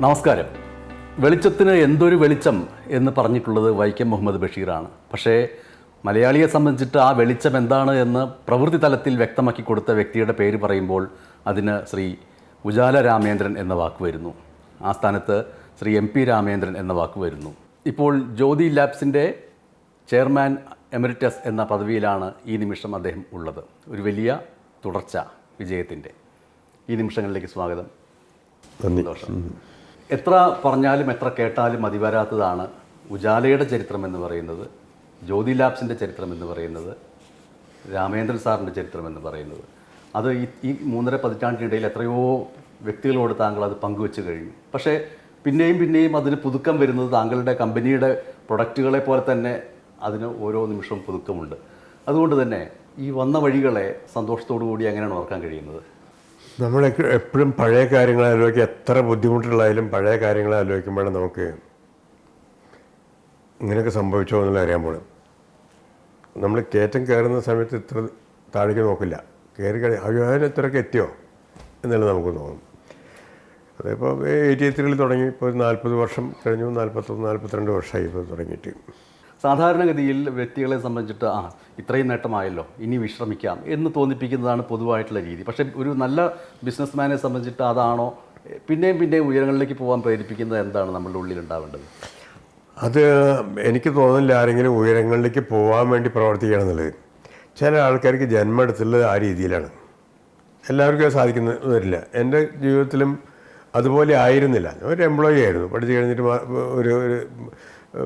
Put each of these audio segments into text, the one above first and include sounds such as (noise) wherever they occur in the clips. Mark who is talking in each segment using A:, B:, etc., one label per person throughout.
A: നമസ്കാരം. വെളിച്ചത്തിന് എന്തൊരു വെളിച്ചം എന്ന് പറഞ്ഞിട്ടുള്ളത് വൈക്കം മുഹമ്മദ് ബഷീറാണ്. പക്ഷേ മലയാളിയെ സംബന്ധിച്ചിട്ട് ആ വെളിച്ചം എന്താണ് എന്ന് പ്രവൃത്തി തലത്തിൽ വ്യക്തമാക്കി കൊടുത്ത വ്യക്തിയുടെ പേര് പറയുമ്പോൾ അതിന് ശ്രീ ഉജാല രാമേന്ദ്രൻ എന്ന വാക്ക് വരുന്നു. ആ സ്ഥാനത്ത് ശ്രീ എം പി രാമേന്ദ്രൻ എന്ന വാക്ക് വരുന്നു. ഇപ്പോൾ ജ്യോതി ലാബ്സിന്റെ ചെയർമാൻ എമറിറ്റസ് എന്ന പദവിയിലാണ് ഈ നിമിഷം അദ്ദേഹം ഉള്ളത്. ഒരു വലിയ തുടർച്ച വിജയത്തിന്റെ. ഈ നിമിഷങ്ങളിലേക്ക് സ്വാഗതം. സന്തോഷം. എത്ര പറഞ്ഞാലും എത്ര കേട്ടാലും മതി വരാത്തതാണ് ഉജാലയുടെ ചരിത്രം എന്ന് പറയുന്നത് ജ്യോതി ലാബ്സിന്റെ ചരിത്രം എന്ന് പറയുന്നത് രാമേന്ദ്രൻ സാറിന്റെ ചരിത്രം എന്ന് പറയുന്നത്. അത് ഈ ഈ മൂന്നര പതിറ്റാണ്ടിനിടയിൽ എത്രയോ വ്യക്തികളോട് താങ്കൾ അത് പങ്കുവെച്ച് കഴിഞ്ഞു. പക്ഷേ പിന്നെയും പിന്നെയും അതിന് പുതുക്കം വരുന്നത് താങ്കളുടെ കമ്പനിയുടെ പ്രൊഡക്റ്റുകളെ പോലെ തന്നെ അതിന് ഓരോ നിമിഷവും പുതുക്കമുണ്ട്. അതുകൊണ്ട് തന്നെ ഈ വന്ന വഴികളെ സന്തോഷത്തോടു കൂടി എങ്ങനെയാണ് ഓർക്കാൻ കഴിയുന്നത്?
B: നമ്മൾ എപ്പോഴും പഴയ കാര്യങ്ങൾ ആലോചിക്കുക എത്ര ബുദ്ധിമുട്ടുള്ളതായാലും പഴയ കാര്യങ്ങൾ ആലോചിക്കുമ്പോഴാണ് നമുക്ക് ഇങ്ങനെയൊക്കെ സംഭവിച്ചോ എന്നുള്ള അറിയാൻ പോലും നമ്മൾ കയറ്റം കയറുന്ന സമയത്ത് ഇത്ര താഴേക്ക് നോക്കില്ല. കയറി കഴിഞ്ഞാൽ അയ്യോ അതിന് ഇത്രയൊക്കെ എത്തിയോ എന്നുള്ളത് നമുക്ക് തോന്നും. അതിപ്പോൾ എയ്റ്റി ത്രീയിൽ തുടങ്ങി ഇപ്പോൾ നാൽപ്പത് വർഷം കഴിഞ്ഞു നാൽപ്പത്തൊന്ന് നാൽപ്പത്തിരണ്ട് വർഷമായി ഇപ്പോൾ തുടങ്ങിയിട്ട്.
A: സാധാരണഗതിയിൽ വ്യക്തികളെ സംബന്ധിച്ചിട്ട് ആ ഇത്രയും നേട്ടമായല്ലോ ഇനി വിശ്രമിക്കാം എന്ന് തോന്നിപ്പിക്കുന്നതാണ് പൊതുവായിട്ടുള്ള രീതി. പക്ഷേ ഒരു നല്ല ബിസിനസ്മാനെ സംബന്ധിച്ചിട്ട് അതാണോ പിന്നെയും പിന്നെയും ഉയരങ്ങളിലേക്ക് പോകാൻ പ്രേരിപ്പിക്കുന്നത് എന്താണ് നമ്മളുടെ ഉള്ളിൽ ഉണ്ടാവേണ്ടത്
B: അത് എനിക്ക് തോന്നുന്നില്ല ആരെങ്കിലും ഉയരങ്ങളിലേക്ക് പോകാൻ വേണ്ടി പ്രവർത്തിക്കണം എന്നുള്ളത്. ചില ആൾക്കാർക്ക് ജന്മം എടുത്തുള്ളത് ആ രീതിയിലാണ്. എല്ലാവർക്കും സാധിക്കുന്ന വരില്ല. എന്റെ ജീവിതത്തിലും അതുപോലെ ആയിരുന്നില്ല. ഒരു എംപ്ലോയി ആയിരുന്നു. പഠിച്ചു കഴിഞ്ഞിട്ട് ഒരു ഒരു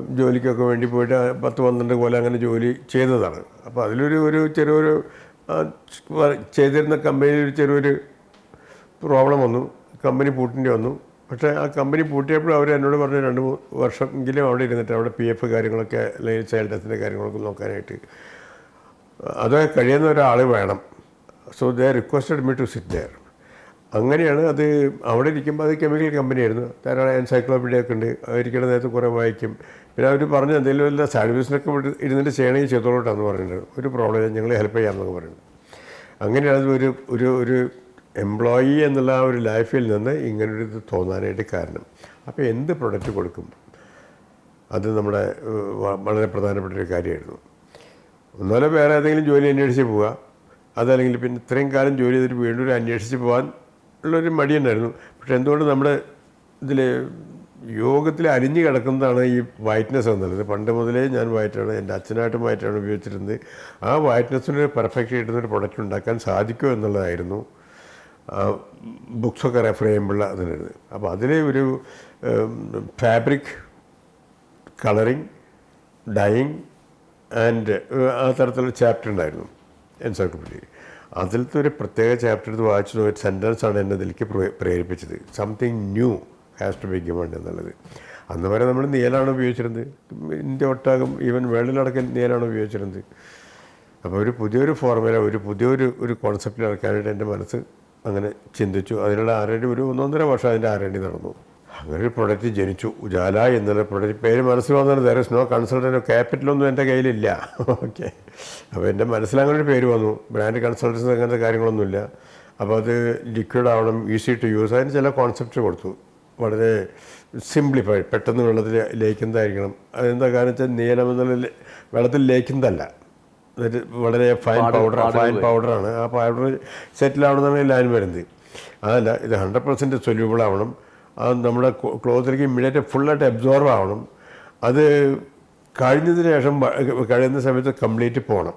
B: ജോലിക്കൊക്കെ വേണ്ടി പോയിട്ട് പത്ത് പന്ത്രണ്ട് കൊല്ലം അങ്ങനെ ജോലി ചെയ്തതാണ്. അപ്പോൾ അതിലൊരു ഒരു ചെറിയൊരു ചെയ്തിരുന്ന കമ്പനിയിൽ ഒരു ചെറിയൊരു പ്രോബ്ലം വന്നു. കമ്പനി പൂട്ടിന്റെ വന്നു. പക്ഷേ ആ കമ്പനി പൂട്ടിയപ്പോൾ അവർ എന്നോട് പറഞ്ഞു രണ്ട് മൂന്ന് വർഷമെങ്കിലും അവിടെ ഇരുന്നിട്ട് അവിടെ പി എഫ് കാര്യങ്ങളൊക്കെ അല്ലെങ്കിൽ ചൈൽഡ് ഡെത്തിന്റെ കാര്യങ്ങളൊക്കെ നോക്കാനായിട്ട്. അത് കഴിയുന്ന ഒരാൾ വേണം. So they requested me to sit there അങ്ങനെയാണ് അത് അവിടെ ഇരിക്കുമ്പോൾ അത് കെമിക്കൽ കമ്പനിയായിരുന്നു ധാരാളം എൻസൈക്ലോപീഡിയ ഒക്കെ ഉണ്ട്. ഇരിക്കുന്ന നേരത്ത് കുറേ വായിക്കും. പിന്നെ അവർ പറഞ്ഞു എന്തെങ്കിലും വല്ല സർവീസിനൊക്കെ ഇവിടെ ഇരുന്നിട്ട് ചെയ്യണമെങ്കിൽ ചെയ്തോളൂട്ടാന്ന് പറഞ്ഞിട്ടുണ്ട് ഒരു പ്രോബ്ലം ഞങ്ങൾ ഹെൽപ്പ് ചെയ്യാമെന്നൊക്കെ പറയുന്നത് അങ്ങനെയാണ് ഒരു ഒരു ഒരു എംപ്ലോയി എന്നുള്ള ആ ഒരു ലൈഫിൽ നിന്ന് ഇങ്ങനൊരു ഇത് തോന്നാനായിട്ട് കാരണം. അപ്പോൾ എന്ത് പ്രൊഡക്റ്റ് കൊടുക്കും? അത് നമ്മുടെ വളരെ പ്രധാനപ്പെട്ട ഒരു കാര്യമായിരുന്നു. ഒന്നുമല്ല വേറെ ഏതെങ്കിലും ജോലി അന്വേഷിച്ച് പോവുക. അതല്ലെങ്കിൽ പിന്നെ ഇത്രയും കാലം ജോലി ചെയ്തിട്ട് വീണ്ടും അന്വേഷിച്ച് പോകാൻ ഉള്ളൊരു മടിയുണ്ടായിരുന്നു. പക്ഷെ എന്തുകൊണ്ട് നമ്മുടെ ഇതിൽ യോഗത്തിൽ അരിഞ്ഞു കിടക്കുന്നതാണ് ഈ വൈറ്റ്നസ് എന്നുള്ളത്. പണ്ട് മുതലേ ഞാൻ വൈറ്റാണ് എന്റെ അച്ഛനായിട്ടും വൈറ്റാണ് ഉപയോഗിച്ചിരുന്നത്. ആ വൈറ്റ്നസ്സിന് പെർഫെക്റ്റ് കിട്ടുന്നൊരു പ്രൊഡക്റ്റ് ഉണ്ടാക്കാൻ സാധിക്കുമോ എന്നുള്ളതായിരുന്നു. ബുക്സൊക്കെ റെഫർ ചെയ്യുമ്പോൾ അതിനായിരുന്നു അപ്പോൾ അതിലെ ഒരു ഫാബ്രിക് കളറിങ് ഡൈയിങ് ആൻഡ് ആ തരത്തിലുള്ള ചാപ്റ്റർ ഉണ്ടായിരുന്നു. എൻസൈക്ലോപീഡിയ അതിലത്തെ ഒരു പ്രത്യേക ചാപ്റ്റർ എടുത്ത് വായിച്ചു ഒരു സെന്റൻസ് ആണ് എന്നെ ഇതിലേക്ക് പ്രേ- പ്രേരിപ്പിച്ചത്. Something new has to be given എന്നുള്ളത്. അന്ന് വരെ നമ്മൾ നീലാണ് ഉപയോഗിച്ചിരുന്നത്. ഇന്ത്യ ഒട്ടാകും ഈവൻ വേൾഡിലടക്കം നീലാണ് ഉപയോഗിച്ചിരുന്നത്. അപ്പോൾ ഒരു പുതിയൊരു ഫോർമുല ഒരു പുതിയൊരു ഒരു കോൺസെപ്റ്റിൽ ഇറക്കാനായിട്ട് എന്റെ മനസ്സ് അങ്ങനെ ചിന്തിച്ചു. അതിനുള്ള ആരടി ഒരു ഒന്നൊന്നര വർഷം അതിന്റെ ആരടി നടന്നു. അങ്ങനെ ഒരു പ്രൊഡക്റ്റ് ജനിച്ചു. ഉജാല എന്നുള്ള പ്രൊഡക്റ്റ് പേര് മനസ്സിൽ വന്നത് ദർ ഇസ് നോ കൺസൾട്ടന്റ് ക്യാപിറ്റലൊന്നും എന്റെ കയ്യിലില്ല. ഓക്കെ അപ്പോൾ എന്റെ മനസ്സിൽ അങ്ങനെ ഒരു പേര് വന്നു. ബ്രാൻഡ് കൺസൾട്ടൻസ് അങ്ങനത്തെ കാര്യങ്ങളൊന്നുമില്ല. അപ്പോൾ അത് ലിക്വിഡ് ആവണം ഈസി ടു യൂസ് അതിന് ചില കോൺസെപ്റ്റ് കൊടുത്തു. വളരെ സിംപ്ലിഫൈഡ് പെട്ടെന്ന് വെള്ളത്തിൽ ലയിക്കുന്നതായിരിക്കണം. അതെന്താ കാരണം വെച്ചാൽ നീലം എന്നുള്ള വെള്ളത്തിൽ ലയിക്കുന്നതല്ല. വളരെ ഫൈൻ പൗഡർ ഫൈൻ പൗഡറാണ് ആ പൗഡർ സെറ്റിലാവണമെന്നാണ് ലൈൻ വരുന്നത്. അതല്ല ഇത് ഹൺഡ്രഡ് പെർസെന്റ് സൊല്യൂബിൾ ആവണം. അത് നമ്മുടെ ക്ലോത്തിലേക്ക് ഇമ്മീഡിയറ്റ് ഫുള്ളായിട്ട് അബ്സോർബ് ആവണം. അത് കഴിഞ്ഞതിന് ശേഷം കഴിയുന്ന സമയത്ത് കംപ്ലീറ്റ് പോകണം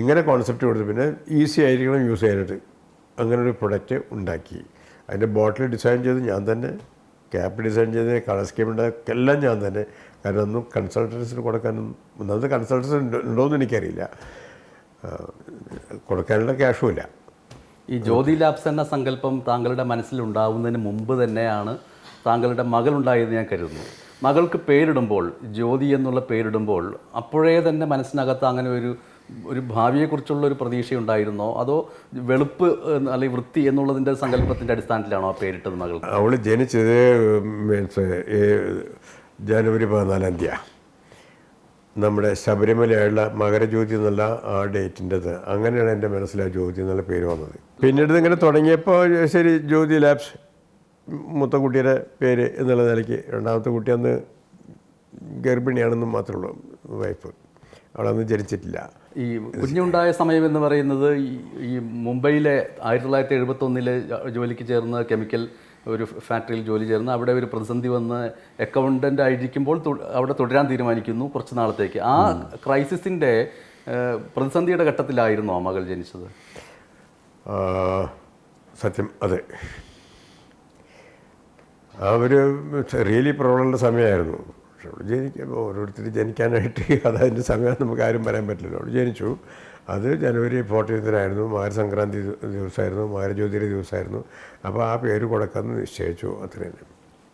B: ഇങ്ങനെ കോൺസെപ്റ്റ് കൊടുത്ത്. പിന്നെ ഈസി ആയിരിക്കണം യൂസ് ചെയ്യാനായിട്ട്. അങ്ങനെ ഒരു പ്രൊഡക്റ്റ് ഉണ്ടാക്കി. അതിന്റെ ബോട്ടിൽ ഡിസൈൻ ചെയ്ത് ഞാൻ തന്നെ ക്യാപ്പ് ഡിസൈൻ ചെയ്ത് കളർ സ്കീം ഉണ്ടാക്കി എല്ലാം ഞാൻ തന്നെ. കാരണം ഒന്നും കൺസൾട്ടൻസിന് കൊടുക്കാനൊന്നും ഒന്നാമത് കൺസൾട്ടൻസ് ഉണ്ടോ ഉണ്ടോയെന്ന് എനിക്കറിയില്ല. കൊടുക്കാനുള്ള ക്യാഷും ഇല്ല.
A: ഈ ജ്യോതി ലാബ്സ് എന്ന സങ്കല്പം താങ്കളുടെ മനസ്സിൽ ഉണ്ടാവുന്നതിന് മുമ്പ് തന്നെയാണ് താങ്കളുടെ മകളുണ്ടായെന്ന് ഞാൻ കരുതുന്നു. മകൾക്ക് പേരിടുമ്പോൾ ജ്യോതി എന്നുള്ള പേരിടുമ്പോൾ അപ്പോഴേ തന്നെ മനസ്സിനകത്ത് അങ്ങനെ ഒരു ഒരു ഭാവിയെക്കുറിച്ചുള്ള ഒരു പ്രതീക്ഷ ഉണ്ടായിരുന്നോ അതോ വെളുപ്പ് അല്ലെങ്കിൽ വൃത്തി എന്നുള്ളതിന്റെ സങ്കല്പത്തിന്റെ അടിസ്ഥാനത്തിലാണോ ആ പേരിട്ടത് മകൾ
B: അവൾ ജനിച്ചത് മീൻസ് ജനുവരി പതിനാലാം തീയതി നമ്മുടെ ശബരിമലയുള്ള മകരജ്യോതി എന്നുള്ള ആ ഡേറ്റിന്റെത്. അങ്ങനെയാണ് എന്റെ മനസ്സിൽ ആ ജ്യോതി എന്നുള്ള പേര് വന്നത്. പിന്നീട് ഇങ്ങനെ തുടങ്ങിയപ്പോൾ ശരി ജ്യോതി ലാബ്സ് മുത്തക്കുട്ടിയുടെ പേര് എന്നുള്ള നിലയ്ക്ക് രണ്ടാമത്തെ കുട്ടി അന്ന് ഗർഭിണിയാണെന്ന് മാത്രമേ ഉള്ളൂ വൈഫ് അവളന്ന് ജനിച്ചിട്ടില്ല.
A: ഈ കുഞ്ഞുണ്ടായ സമയം എന്ന് പറയുന്നത് ഈ- മുംബൈയിലെ ആയിരത്തി തൊള്ളായിരത്തി എഴുപത്തൊന്നിലെ ജോലിക്ക് ചേർന്ന കെമിക്കൽ ഒരു ഫാക്ടറിയിൽ ജോലി ചേർന്ന് അവിടെ ഒരു പ്രതിസന്ധി വന്ന് അക്കൗണ്ടന്റ് ആയിരിക്കുമ്പോൾ അവിടെ തുടരാൻ തീരുമാനിക്കുന്നു കുറച്ച് നാളത്തേക്ക്. ആ ക്രൈസിസിന്റെ പ്രതിസന്ധിയുടെ ഘട്ടത്തിലായിരുന്നു ആ മകൾ ജനിച്ചത്?
B: സത്യം അതെ. ആ ഒരു റിയലി പ്രോബ്ലമുള്ള സമയമായിരുന്നു. പക്ഷെ അവൾ ജനിക്കുമ്പോൾ ഓരോരുത്തർ ജനിക്കാനായിട്ട് (laughs) അതതിന്റെ സമയം നമുക്ക് ആരും പറയാൻ പറ്റില്ലല്ലോ. അവൾ ജനിച്ചു. അത് ജനുവരി ഫോർട്ടീൻത്തിനായിരുന്നു മകരസംക്രാന്തി സംക്രാന്തി ദിവസമായിരുന്നു മകരജ്യോതിയുടെ ദിവസമായിരുന്നു അപ്പോൾ ആ പേര് കൊടുക്കാമെന്ന് നിശ്ചയിച്ചു അത്രയും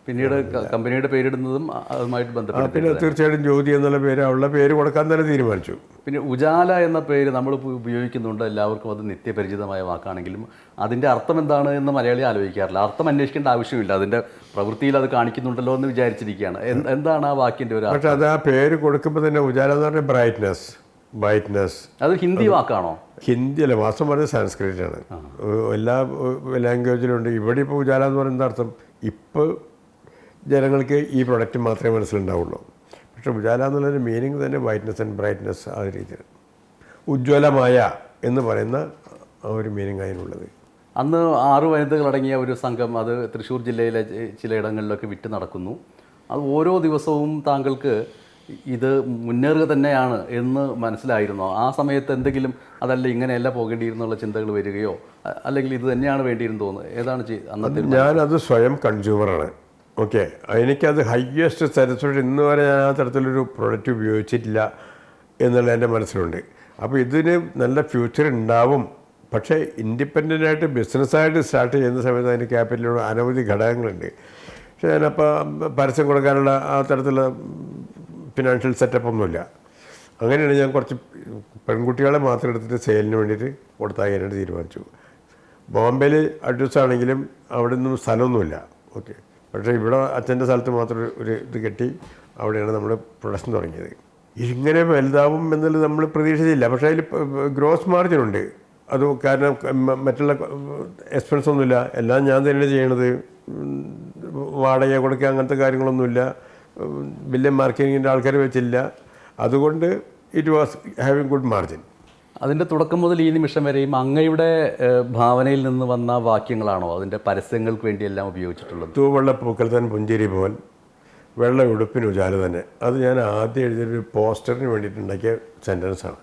A: പിന്നീട് കമ്പനിയുടെ പേരിടുന്നതും അതുമായിട്ട് ബന്ധപ്പെട്ട്
B: പിന്നെ തീർച്ചയായിട്ടും ജ്യോതി എന്നുള്ള പേര് അവളുടെ പേര് കൊടുക്കാൻ തന്നെ തീരുമാനിച്ചു.
A: പിന്നെ ഉജാല എന്ന പേര് നമ്മൾ ഉപയോഗിക്കുന്നുണ്ട്. എല്ലാവർക്കും അത് നിത്യപരിചിതമായ വാക്കാണെങ്കിലും അതിന്റെ അർത്ഥം എന്താണ് എന്ന് മലയാളി ആലോചിക്കാറില്ല. അർത്ഥം അന്വേഷിക്കേണ്ട ആവശ്യമില്ല. അതിന്റെ പ്രവൃത്തിയിൽ അത് കാണിക്കുന്നുണ്ടല്ലോ എന്ന് വിചാരിച്ചിരിക്കുകയാണ്. എന്താണ് ആ വാക്കിന്റെ ഒരു
B: പക്ഷെ അത് ആ പേര് കൊടുക്കുമ്പോൾ തന്നെ ഉജാല എന്ന് പറഞ്ഞാൽ ബ്രൈറ്റ്നസ് ബ്രൈറ്റ്നസ്
A: അത് ഹിന്ദി വാക്കാണോ?
B: ഹിന്ദി അല്ല വാസ്തവം പറഞ്ഞത് സംസ്കൃത് ആണ് എല്ലാ ലാംഗ്വേജിലും ഉണ്ട് ഇവിടെ ഇപ്പോൾ ഉജാല എന്ന് പറയുന്ന അർത്ഥം ഇപ്പോൾ ജനങ്ങൾക്ക് ഈ പ്രൊഡക്റ്റ് മാത്രമേ മനസ്സിലുണ്ടാവുള്ളൂ. പക്ഷെ ഉജാല എന്നുള്ളൊരു മീനിങ് തന്നെ വൈറ്റ്നസ് ആൻഡ് ബ്രൈറ്റ്നസ് ആ രീതിയിൽ ഉജ്ജ്വലമായ എന്ന് പറയുന്ന ആ ഒരു മീനിങ് അതിനുള്ളത്
A: അന്ന് ആറ് വനിതകളടങ്ങിയ ഒരു സംഘം അത് തൃശ്ശൂർ ജില്ലയിലെ ചിലയിടങ്ങളിലൊക്കെ വിറ്റ് നടക്കുന്നു. അത് ഓരോ ദിവസവും താങ്കൾക്ക് ഇത് മുന്നേറുക തന്നെയാണ് എന്ന് മനസ്സിലായിരുന്നോ? ആ സമയത്ത് എന്തെങ്കിലും അതല്ല ഇങ്ങനെയല്ല പോകേണ്ടിയിരുന്നുള്ള ചിന്തകൾ വരികയോ അല്ലെങ്കിൽ ഇത് തന്നെയാണ് വേണ്ടിയിരുന്നു തോന്നുന്നത്? ഏതാണ് അന്നത്തെ
B: ഞാനത് സ്വയം കൺസ്യൂമറാണ് ഓക്കെ എനിക്കത് ഹയ്യസ്റ്റ് തരത്തിലൂടെ ഇന്ന് വരെ ഞാൻ ആ തരത്തിലൊരു പ്രൊഡക്റ്റ് ഉപയോഗിച്ചിട്ടില്ല എന്നുള്ള എന്റെ മനസ്സിലുണ്ട്. അപ്പോൾ ഇതിന് നല്ല ഫ്യൂച്ചർ ഉണ്ടാവും. പക്ഷേ ഇൻഡിപെൻഡന്റ് ആയിട്ട് ബിസിനസ്സായിട്ട് സ്റ്റാർട്ട് ചെയ്യുന്ന സമയത്ത് അതിന് ക്യാപിറ്റലിലുള്ള അനവധി ഘടകങ്ങളുണ്ട്. പക്ഷേ ഞാനപ്പോൾ പരസ്യം കൊടുക്കാനുള്ള ആ തരത്തിലുള്ള ഫിനാൻഷ്യൽ സെറ്റപ്പ് ഒന്നുമില്ല. അങ്ങനെയാണ് ഞാൻ കുറച്ച് പെൺകുട്ടികളെ മാത്രം എടുത്തിട്ട് സെയിലിന് വേണ്ടിയിട്ട് കൊടുത്താക്കാനായിട്ട് തീരുമാനിച്ചു. ബോംബെയിൽ അഡ്രസ് ആണെങ്കിലും അവിടെ നിന്നും സ്ഥലമൊന്നുമില്ല. ഓക്കെ പക്ഷേ ഇവിടെ അച്ഛന്റെ സ്ഥലത്ത് മാത്രം ഒരു ഇത് കെട്ടി അവിടെയാണ് നമ്മൾ പ്രൊഡക്ഷൻ തുടങ്ങിയത്. ഇങ്ങനെ വലുതാവും എന്നുള്ളത് നമ്മൾ പ്രതീക്ഷിച്ചില്ല. പക്ഷേ അതിൽ ഗ്രോസ് മാർജിൻ ഉണ്ട്. അത് കാരണം മറ്റുള്ള എക്സ്പെൻസ് ഒന്നുമില്ല. എല്ലാം ഞാൻ തന്നെയാണ് ചെയ്യണത്. വാടക കൊടുക്കുക അങ്ങനത്തെ കാര്യങ്ങളൊന്നുമില്ല. ബില്ല് മാർക്കറ്റിങ്ങിന്റെ ആൾക്കാർ വെച്ചില്ല. അതുകൊണ്ട് it was having good margin
A: അതിന്റെ തുടക്കം മുതൽ ഈ നിമിഷം വരെയും അങ്ങയുടെ ഭാവനയിൽ നിന്ന് വന്ന വാക്യങ്ങളാണോ? അതിന്റെ പരസ്യങ്ങൾക്ക് വേണ്ടിയെല്ലാം ഉപയോഗിച്ചിട്ടുള്ളത്?
B: തൂവെള്ള പൂക്കൾ തൻ പുഞ്ചേരി പോൽ വെള്ള ഉടുപ്പിന് ഉജാല തന്നെ. അത് ഞാൻ ആദ്യം എഴുതിയൊരു പോസ്റ്ററിന് വേണ്ടിയിട്ടുണ്ടാക്കിയ സെന്റൻസാണ്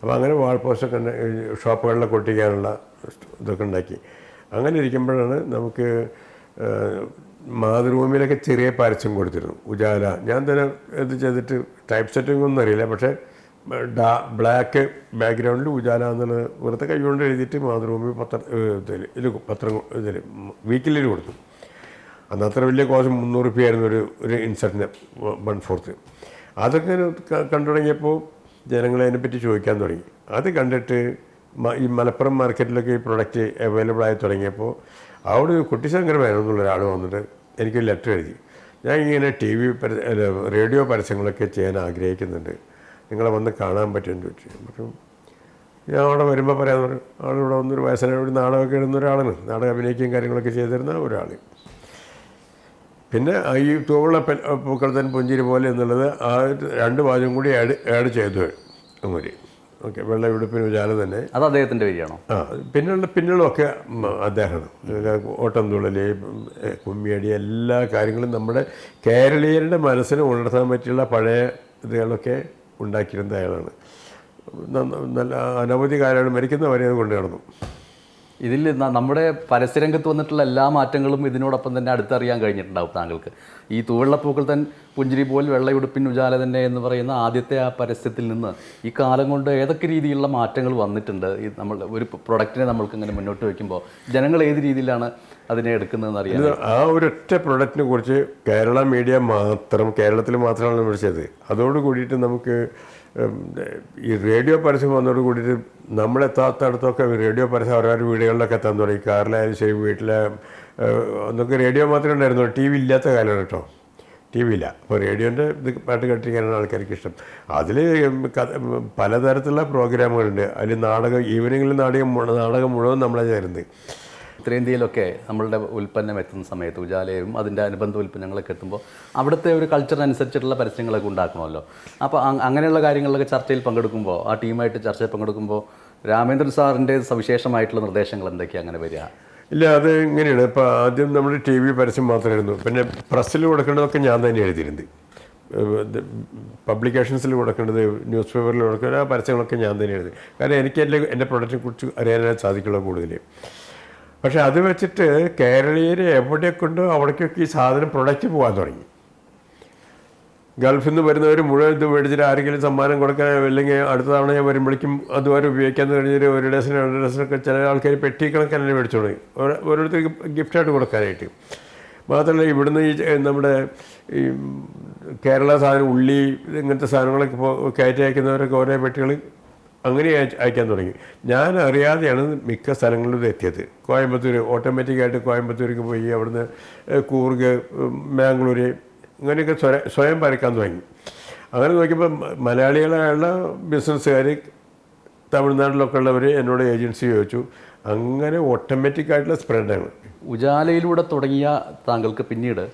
B: അപ്പോൾ അങ്ങനെ വാൾ പോസ്റ്റർ കണ്ട ഈ ഷോപ്പുകളിലൊക്കെ ഒട്ടിക്കാനുള്ള ഇതൊക്കെ ഉണ്ടാക്കി. അങ്ങനെ ഇരിക്കുമ്പോഴാണ് നമുക്ക് മാതൃഭൂമിയിലൊക്കെ ചെറിയ പരസ്യം കൊടുത്തിരുന്നു. ഉജാല. ഞാൻ തന്നെ ഇത് ചെയ്തിട്ട് ടൈപ്പ് സെറ്റിംഗ് ഒന്നും അറിയില്ല. പക്ഷേ ഡാ ബ്ലാക്ക് ബാക്ക്ഗ്രൗണ്ടിൽ ഉജാല എന്നുള്ളത് വെറുതെ കൈകൊണ്ട് എഴുതിയിട്ട് മാതൃഭൂമി പത്ര ഇതിൽ ഇതിൽ പത്രം ഇതിൽ വീക്കിലിൽ കൊടുത്തു. അന്ന് അത്ര വലിയ കോശം മുന്നൂറ് റുപ്യ ആയിരുന്നു ഒരു ഒരു ഇൻസെർട്ടിന് വൺ ഫോർത്ത് അതൊക്കെ കണ്ടു തുടങ്ങിയപ്പോൾ ജനങ്ങൾ അതിനെപ്പറ്റി ചോദിക്കാൻ തുടങ്ങി. അത് കണ്ടിട്ട് ഈ മലപ്പുറം മാർക്കറ്റിലൊക്കെ ഈ പ്രൊഡക്റ്റ് അവൈലബിൾ ആയി തുടങ്ങിയപ്പോൾ അവിടെ ഒരു കുട്ടിശങ്കർ മേനെന്നുള്ള ഒരാൾ വന്നിട്ട് എനിക്കൊരു ലെറ്റർ എഴുതി. ഞാൻ ഇങ്ങനെ ടി വി റേഡിയോ പരസ്യങ്ങളൊക്കെ ചെയ്യാൻ ആഗ്രഹിക്കുന്നുണ്ട്. നിങ്ങളെ വന്ന് കാണാൻ പറ്റുമെന്ന് ചോദിച്ചു. അപ്പം ഞാൻ അവിടെ വരുമ്പോൾ പറയാൻ പറഞ്ഞു ആളിവിടെ വന്നൊരു വയസ്സനായ ഒരു നാടകമൊക്കെ ഇടുന്ന ഒരാളാണ്. നാടക അഭിനയിക്കുകയും കാര്യങ്ങളൊക്കെ ചെയ്തിരുന്ന ഒരാൾ പിന്നെ ഈ തൂവുള്ള പൂക്കളത്തൻ പുഞ്ചിരി പോലെ എന്നുള്ളത് ആ രണ്ട് വാചകം കൂടി ആഡ് ആഡ് ചെയ്തു അങ്ങോട്ട്. ഓക്കെ വെള്ള ജാല തന്നെ.
A: അത് അദ്ദേഹത്തിന്റെ വരിയാണോ
B: ആ പിന്നുള്ള പിന്നുകളൊക്കെ അദ്ദേഹമാണ്. ഓട്ടം തുള്ളൽ ഉം, കുമ്മിയടി എല്ലാ കാര്യങ്ങളും നമ്മുടെ കേരളീയരുടെ മനസ്സിനെ ഉണർത്താൻ പറ്റിയുള്ള പഴയ ഇതുകളൊക്കെ ഉണ്ടാക്കിയിരുന്ന അയാളാണ് നല്ല അനവധി കാലമാണ് മരിക്കുന്നവരെ അത് കൊണ്ടു നടന്നു.
A: ഇതിൽ നമ്മുടെ പരസ്യരംഗത്ത് വന്നിട്ടുള്ള എല്ലാ മാറ്റങ്ങളും ഇതിനോടൊപ്പം തന്നെ അടുത്തറിയാൻ കഴിഞ്ഞിട്ടുണ്ടാവും താങ്കൾക്ക്. ഈ തൂവെള്ളപ്പൂക്കൾ തൻ പുഞ്ചിരി പോൽ വെള്ളയുടുപ്പിൻ ഉജാല തന്നെ എന്ന് പറയുന്ന ആദ്യത്തെ ആ പരസ്യത്തിൽ നിന്ന് ഈ കാലം കൊണ്ട് ഏതൊക്കെ രീതിയിലുള്ള മാറ്റങ്ങൾ വന്നിട്ടുണ്ട്? ഈ നമ്മൾ ഒരു പ്രൊഡക്റ്റിനെ നമ്മൾക്ക് ഇങ്ങനെ മുന്നോട്ട് വയ്ക്കുമ്പോൾ ജനങ്ങൾ ഏത് രീതിയിലാണ് അതിനെ എടുക്കുന്നതെന്ന്
B: അറിയാം ആ ഒരൊറ്റ പ്രൊഡക്റ്റിനെ കുറിച്ച് കേരള മീഡിയ മാത്രം കേരളത്തിൽ മാത്രമാണ് വിളിച്ചത് അതോട് കൂടിയിട്ട് നമുക്ക് ഈ റേഡിയോ പരസ്യം വന്നതോട് കൂടിയിട്ട് നമ്മളെത്താത്തടത്തൊക്കെ റേഡിയോ പരസ്യം അവരവരുടെ വീടുകളിലൊക്കെ എത്താൻ തുടങ്ങി. കാറിലായാലും ശരി വീട്ടിലെ അന്നൊക്കെ റേഡിയോ മാത്രമേ ഉണ്ടായിരുന്നുള്ളൂ. ടി വി ഇല്ലാത്ത കാലമാണ് കേട്ടോ. ടി ഇല്ല അപ്പോൾ റേഡിയോന്റെ ഇത് പാട്ട് കേട്ടിരിക്കാനാണ് ആൾക്കാർക്ക് ഇഷ്ടം. അതിൽ പലതരത്തിലുള്ള പ്രോഗ്രാമുകളുണ്ട്. അതിൽ നാടകം ഈവനിങ്ങിൽ നാടകം നാടകം മുഴുവൻ നമ്മളെ ചേരുന്നത്.
A: ഉത്തരേന്ത്യയിലൊക്കെ നമ്മളുടെ ഉൽപ്പന്നം എത്തുന്ന സമയത്ത് ഉജാലയും അതിന്റെ അനുബന്ധ ഉൽപ്പന്നങ്ങളൊക്കെ എത്തുമ്പോൾ അവിടുത്തെ ഒരു കൾച്ചറിനനുസരിച്ചിട്ടുള്ള പരസ്യങ്ങളൊക്കെ ഉണ്ടാക്കണമല്ലോ. അപ്പോൾ അങ്ങനെയുള്ള കാര്യങ്ങളൊക്കെ ചർച്ചയിൽ പങ്കെടുക്കുമ്പോൾ ആ ടീമായിട്ട് ചർച്ചയിൽ പങ്കെടുക്കുമ്പോൾ രാമേന്ദ്രൻ സാറിന്റെ സവിശേഷമായിട്ടുള്ള നിർദ്ദേശങ്ങൾ എന്തൊക്കെയാണ് അങ്ങനെ വരിക?
B: ഇല്ല അത് ഇങ്ങനെയാണ്. ഇപ്പോൾ ആദ്യം നമ്മൾ ടി വി പരസ്യം മാത്രമായിരുന്നു. പിന്നെ പ്രസ്സിൽ കൊടുക്കേണ്ടതൊക്കെ ഞാൻ തന്നെ എഴുതിയിരുന്നത് പബ്ലിക്കേഷൻസിൽ കൊടുക്കേണ്ടത് ന്യൂസ് പേപ്പറിൽ കൊടുക്കേണ്ടത് ആ പരസ്യങ്ങളൊക്കെ ഞാൻ തന്നെ എഴുതി. കാരണം എനിക്ക് എന്റെ എന്റെ പ്രൊഡക്റ്റിനെ കുറിച്ച് അറിയാനേ സാധിക്കുള്ളൂ കൂടുതൽ പക്ഷേ അത് വെച്ചിട്ട് കേരളീയരെ എവിടെയൊക്കെ ഉണ്ടോ അവിടേക്കൊക്കെ ഈ സാധനം പ്രൊഡക്റ്റ് പോകാൻ തുടങ്ങി. ഗൾഫിൽ നിന്ന് വരുന്നവർ മുഴുവൻ ഇത് മേടിച്ചിട്ട് ആരെങ്കിലും സമ്മാനം കൊടുക്കാൻ അല്ലെങ്കിൽ അടുത്ത തവണ ഞാൻ വരുമ്പോഴേക്കും അതുവരെ ഉപയോഗിക്കാമെന്ന് കഴിഞ്ഞിട്ട് ഒരു ഡസൻ രണ്ട് ഡസനൊക്കെ ചില ആൾക്കാർ പെട്ടി കണക്കാനെ മേടിച്ചു തുടങ്ങി ഓരോ- ഓരോരുത്തർക്ക് ഗിഫ്റ്റായിട്ട് കൊടുക്കാനായിട്ട്. മാത്രമല്ല ഇവിടുന്ന് ഈ നമ്മുടെ ഈ കേരള സാധനം ഉള്ളി ഇങ്ങനത്തെ സാധനങ്ങളൊക്കെ കയറ്റി അയക്കുന്നവരൊക്കെ ഓരോ പെട്ടികൾ അങ്ങനെ അയക്കാൻ തുടങ്ങി. ഞാൻ അറിയാതെയാണ് മിക്ക സ്ഥലങ്ങളിലും എത്തിയത്. കോയമ്പത്തൂർ ഓട്ടോമാറ്റിക്കായിട്ട് കോയമ്പത്തൂരിക്ക് പോയി അവിടുന്ന് കൂർഗ് മാംഗ്ലൂർ ഇങ്ങനെയൊക്കെ സ്വയം പരക്കാൻ തുടങ്ങി. അങ്ങനെ നോക്കിയപ്പോൾ മലയാളികളായുള്ള ബിസിനസ്സുകാർ തമിഴ്നാട്ടിലൊക്കെ ഉള്ളവർ എന്നോട് ഏജൻസി ചോദിച്ചു. അങ്ങനെ ഓട്ടോമാറ്റിക്കായിട്ടുള്ള സ്പ്രെഡാണ്.
A: ഉജാലയിലൂടെ തുടങ്ങിയ താങ്കൾക്ക് പിന്നീട്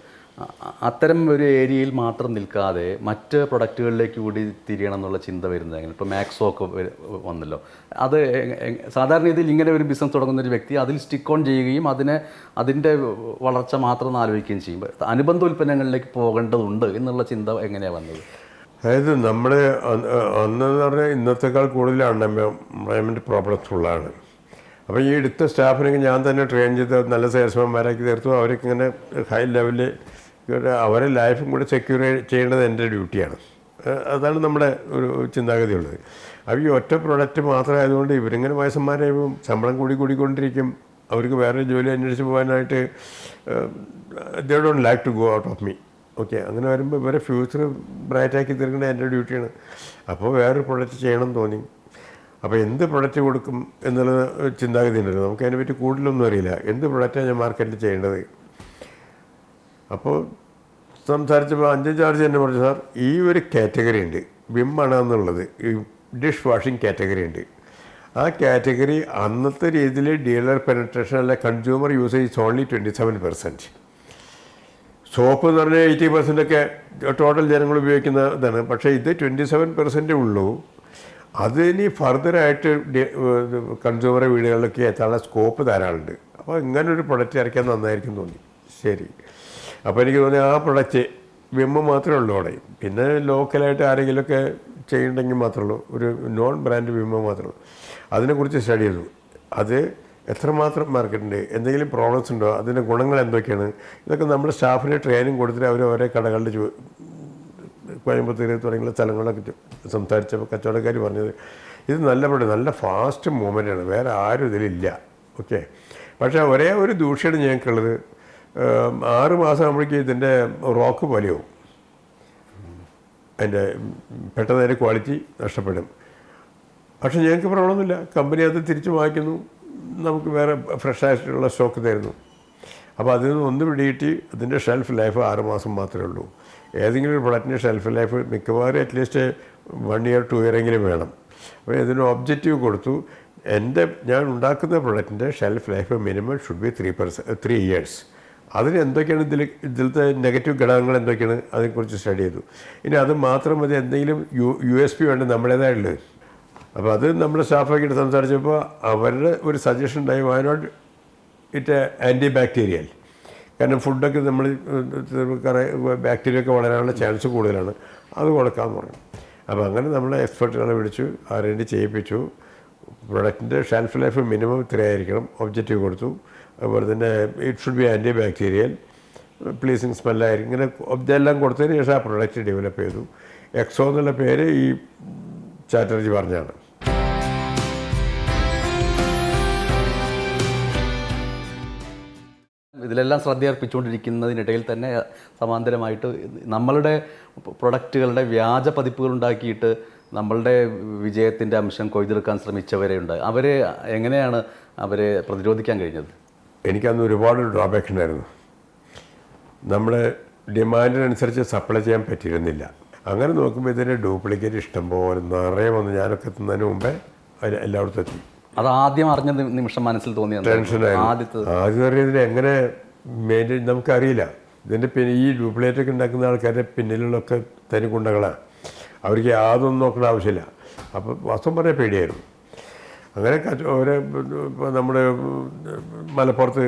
A: അത്തരം ഒരു ഏരിയയിൽ മാത്രം നിൽക്കാതെ മറ്റ് പ്രൊഡക്റ്റുകളിലേക്ക് കൂടി തിരിയണം എന്നുള്ള ചിന്ത വരുന്നത് എങ്ങനെ? ഇപ്പോൾ മാക്സോ ഒക്കെ വന്നല്ലോ. അത് സാധാരണ രീതിയിൽ ഇങ്ങനെ ഒരു ബിസിനസ് തുടങ്ങുന്ന ഒരു വ്യക്തി അതിൽ സ്റ്റിക്ക് ഓൺ ചെയ്യുകയും അതിനെ അതിന്റെ വളർച്ച മാത്രം ആലോചിക്കുകയും ചെയ്യും. അനുബന്ധ ഉൽപ്പന്നങ്ങളിലേക്ക് പോകേണ്ടതുണ്ട് എന്നുള്ള ചിന്ത എങ്ങനെയാണ് വന്നത്?
B: അതായത് നമ്മൾ അന്നെന്ന് പറഞ്ഞാൽ ഇന്നത്തെക്കാൾ കൂടുതൽ എംപ്ലോയ്മെന്റ് പ്രോബ്ലംസ് ഉള്ളതാണ്. അപ്പോൾ ഈ എടുത്ത സ്റ്റാഫിനൊക്കെ ഞാൻ തന്നെ ട്രെയിൻ ചെയ്ത് നല്ല സെയിൽസ്മാൻമാരാക്കി തീർത്തു. അവരൊക്കെ ഇങ്ങനെ ഹൈ ലെവലിൽ അവരെ ലൈഫും കൂടി സെക്യൂർ ചെയ്യേണ്ടത് എന്റെ ഡ്യൂട്ടിയാണ് അതാണ് നമ്മുടെ ഒരു ചിന്താഗതി ഉള്ളത് അപ്പോൾ ഈ ഒറ്റ പ്രൊഡക്റ്റ് മാത്രമായതുകൊണ്ട് ഇവരിങ്ങനെ വയസ്സന്മാരെ ശമ്പളം കൂടി കൂടിക്കൊണ്ടിരിക്കും അവർക്ക് വേറെ ജോലി അന്വേഷിച്ച് പോകാനായിട്ട് they don't like to go out of me okay അങ്ങനെ വരുമ്പോൾ ഇവരെ ഫ്യൂച്ചർ ബ്രൈറ്റാക്കി തീർക്കേണ്ടത് എന്റെ ഡ്യൂട്ടിയാണ് അപ്പോൾ വേറൊരു പ്രൊഡക്റ്റ് ചെയ്യണം തോന്നി. അപ്പോൾ എന്ത് പ്രൊഡക്റ്റ് കൊടുക്കും എന്നുള്ള ചിന്താഗതി ഉണ്ടല്ലോ നമുക്ക് അതിനെപ്പറ്റി കൂടുതലൊന്നും അറിയില്ല. എന്ത് പ്രൊഡക്റ്റാണ് ഞാൻ മാർക്കറ്റിൽ ചെയ്യേണ്ടത്? അപ്പോൾ സംസാരിച്ചപ്പോൾ അഞ്ച് ചാർജ് തന്നെ പറഞ്ഞു സാർ ഈ ഒരു കാറ്റഗറി ഉണ്ട് വിമ്മാണ് എന്നുള്ളത് ഈ ഡിഷ് വാഷിംഗ് കാറ്റഗറി ഉണ്ട്. ആ കാറ്റഗറി അന്നത്തെ രീതിയിൽ ഡീലർ പെനട്രേഷൻ അല്ല consumer usage only twenty seven percent soap എന്ന് പറഞ്ഞാൽ എയ്റ്റി പെർസെന്റ് ഒക്കെ ടോട്ടൽ ജനങ്ങൾ ഉപയോഗിക്കുന്ന ഇതാണ് പക്ഷേ ഇത് ട്വന്റി സെവൻ പെർസെന്റേ ഉള്ളൂ. അതിനി ഫർദറായിട്ട് കൺസ്യൂമർ വീടുകളിലൊക്കെ എത്താനുള്ള സ്കോപ്പ് ധാരാളമുണ്ട്. അപ്പോൾ ഇങ്ങനൊരു പ്രൊഡക്റ്റ് ഇറക്കിയാൽ നന്നായിരിക്കും തോന്നി. ശരി. അപ്പോൾ എനിക്ക് തോന്നി ആ പ്രൊഡക്റ്റ് വിമ്മ മാത്രമേ ഉള്ളൂ അവിടെ. പിന്നെ ലോക്കലായിട്ട് ആരെങ്കിലുമൊക്കെ ചെയ്യണ്ടെങ്കിൽ മാത്രമേ ഉള്ളൂ. ഒരു നോൺ ബ്രാൻഡ് വിമ്മ മാത്രമേ ഉള്ളൂ. അതിനെക്കുറിച്ച് സ്റ്റഡി ചെയ്തു. അത് എത്രമാത്രം മാർക്കറ്റുണ്ട് എന്തെങ്കിലും പ്രോബ്ലംസ് ഉണ്ടോ അതിന്റെ ഗുണങ്ങൾ എന്തൊക്കെയാണ് ഇതൊക്കെ നമ്മുടെ സ്റ്റാഫിന് ട്രെയിനിങ് കൊടുത്തിട്ട് അവർ ഓരോ കടകളുടെ കോയമ്പത്തൂർ തുടങ്ങിയുള്ള സ്ഥലങ്ങളൊക്കെ സംസാരിച്ച കച്ചവടക്കാർ പറഞ്ഞത് ഇത് നല്ല പ്രൊഡക്റ്റ് നല്ല ഫാസ്റ്റ് മൂവ്മെന്റാണ് വേറെ ആരും ഇതിലില്ല. ഓക്കെ പക്ഷേ ഒരേ ഒരു ദൂഷ്യമാണ് ഞങ്ങൾക്കുള്ളത്. ആറ് മാസം ആകുമ്പോഴേക്കും ഇതിന്റെ റോക്ക് പോലെയാവും. അതിന്റെ പെട്ടെന്ന് അതിന്റെ ക്വാളിറ്റി നഷ്ടപ്പെടും. പക്ഷേ ഞങ്ങൾക്ക് പ്രോബ്ലമൊന്നുമില്ല കമ്പനി അത് തിരിച്ചു വാങ്ങിക്കുന്നു. നമുക്ക് വേറെ ഫ്രഷ് ആയിട്ടുള്ള സ്റ്റോക്ക് തരുന്നു. അപ്പോൾ അതിൽ നിന്ന് ഒന്ന് പിടിയിട്ട് അതിന്റെ ഷെൽഫ് ലൈഫ് ആറ് മാസം മാത്രമേ ഉള്ളൂ. ഏതെങ്കിലും ഒരു പ്രൊഡക്റ്റിന്റെ ഷെൽഫ് ലൈഫ് മിക്കവാറും at least one year two year എങ്കിലും വേണം. അപ്പോൾ ഇതിന് ഒബ്ജക്റ്റീവ് കൊടുത്തു. എന്റെ ഞാൻ ഉണ്ടാക്കുന്ന പ്രൊഡക്റ്റിന്റെ shelf life minimum should be three per se three years അതിന് എന്തൊക്കെയാണ് ഇതിൽ ഇതിലത്തെ നെഗറ്റീവ് ഘടകങ്ങൾ എന്തൊക്കെയാണ് അതിനെക്കുറിച്ച് സ്റ്റഡി ചെയ്തു. ഇനി അത് മാത്രം മതി എന്തെങ്കിലും യു യു എസ് പി വേണ്ട നമ്മുടേതായുള്ളത്. അപ്പോൾ അത് നമ്മുടെ സ്റ്റാഫൊക്കെ സംസാരിച്ചപ്പോൾ അവരുടെ ഒരു സജഷൻ ഉണ്ടായി why not it anti bacterial കാരണം ഫുഡൊക്കെ നമ്മൾ കുറേ ബാക്ടീരിയ ഒക്കെ വളരാനുള്ള ചാൻസ് കൂടുതലാണ്. അത് കൊടുക്കാമെന്ന് പറഞ്ഞു. അപ്പോൾ അങ്ങനെ നമ്മളെ എക്സ്പെർട്ടുകളെ വിളിച്ചു ആർ ചെയ്യിപ്പിച്ചു. പ്രൊഡക്റ്റിന്റെ ഷെൽഫ് ലൈഫ് മിനിമം ഇത്രയായിരിക്കണം. ഒബ്ജക്റ്റീവ് കൊടുത്തു. അതുപോലെ തന്നെ it should be anti bacterial pleasing സ്മെല്ലായിരിക്കും ഇങ്ങനെ ഇതെല്ലാം കൊടുത്തതിന് ശേഷം ആ പ്രൊഡക്റ്റ് ഡെവലപ്പ് ചെയ്തു. എക്സോ എന്നുള്ള പേര് ഈ ചാറ്റർജി പറഞ്ഞാണ്
A: ഇതിലെല്ലാം ശ്രദ്ധയർപ്പിച്ചുകൊണ്ടിരിക്കുന്നതിനിടയിൽ തന്നെ സമാന്തരമായിട്ട് നമ്മളുടെ പ്രൊഡക്റ്റുകളുടെ വ്യാജ പതിപ്പുകൾ ഉണ്ടാക്കിയിട്ട് നമ്മളുടെ വിജയത്തിന്റെ അംശം കൊയ്തെടുക്കാൻ ശ്രമിച്ചവരെ ഉണ്ട്. അവരെ എങ്ങനെയാണ് അവരെ പ്രതിരോധിക്കാൻ കഴിഞ്ഞത്?
B: എനിക്കന്ന് ഒരുപാട് ഡ്രോബാക്ക് ഉണ്ടായിരുന്നു. നമ്മുടെ ഡിമാൻഡിനനുസരിച്ച് സപ്ലൈ ചെയ്യാൻ പറ്റിയിരുന്നില്ല. അങ്ങനെ നോക്കുമ്പോൾ ഇതിന്റെ ഡ്യൂപ്ലിക്കേറ്റ് ഇഷ്ടം പോലെ നിറയെ വന്ന്. ഞാനൊക്കെ എത്തുന്നതിന് മുമ്പേ എല്ലായിടത്തും എത്തി.
A: അത് ആദ്യം അറിഞ്ഞ നിമിഷം മനസ്സിൽ തോന്നിയ
B: ടെൻഷനായിരുന്നു
A: ആദ്യത്തെ
B: ആദ്യം പറയുന്നതിന് എങ്ങനെ മെയിന്റെയിൻ നമുക്കറിയില്ല. ഇതിന്റെ പിന്നെ ഈ ഡ്യൂപ്ലിക്കേറ്റ് ഒക്കെ ഉണ്ടാക്കുന്ന ആൾക്കാരുടെ പിന്നിലുള്ളൊക്കെ തനി ഗുണ്ടകളാണ് അവർക്ക് യാതൊന്നും നോക്കേണ്ട ആവശ്യമില്ല. അപ്പോൾ വസ്തു പറയാൻ പേടിയായിരുന്നു. അങ്ങനെ ഓരോ ഇപ്പോൾ നമ്മുടെ മലപ്പുറത്ത്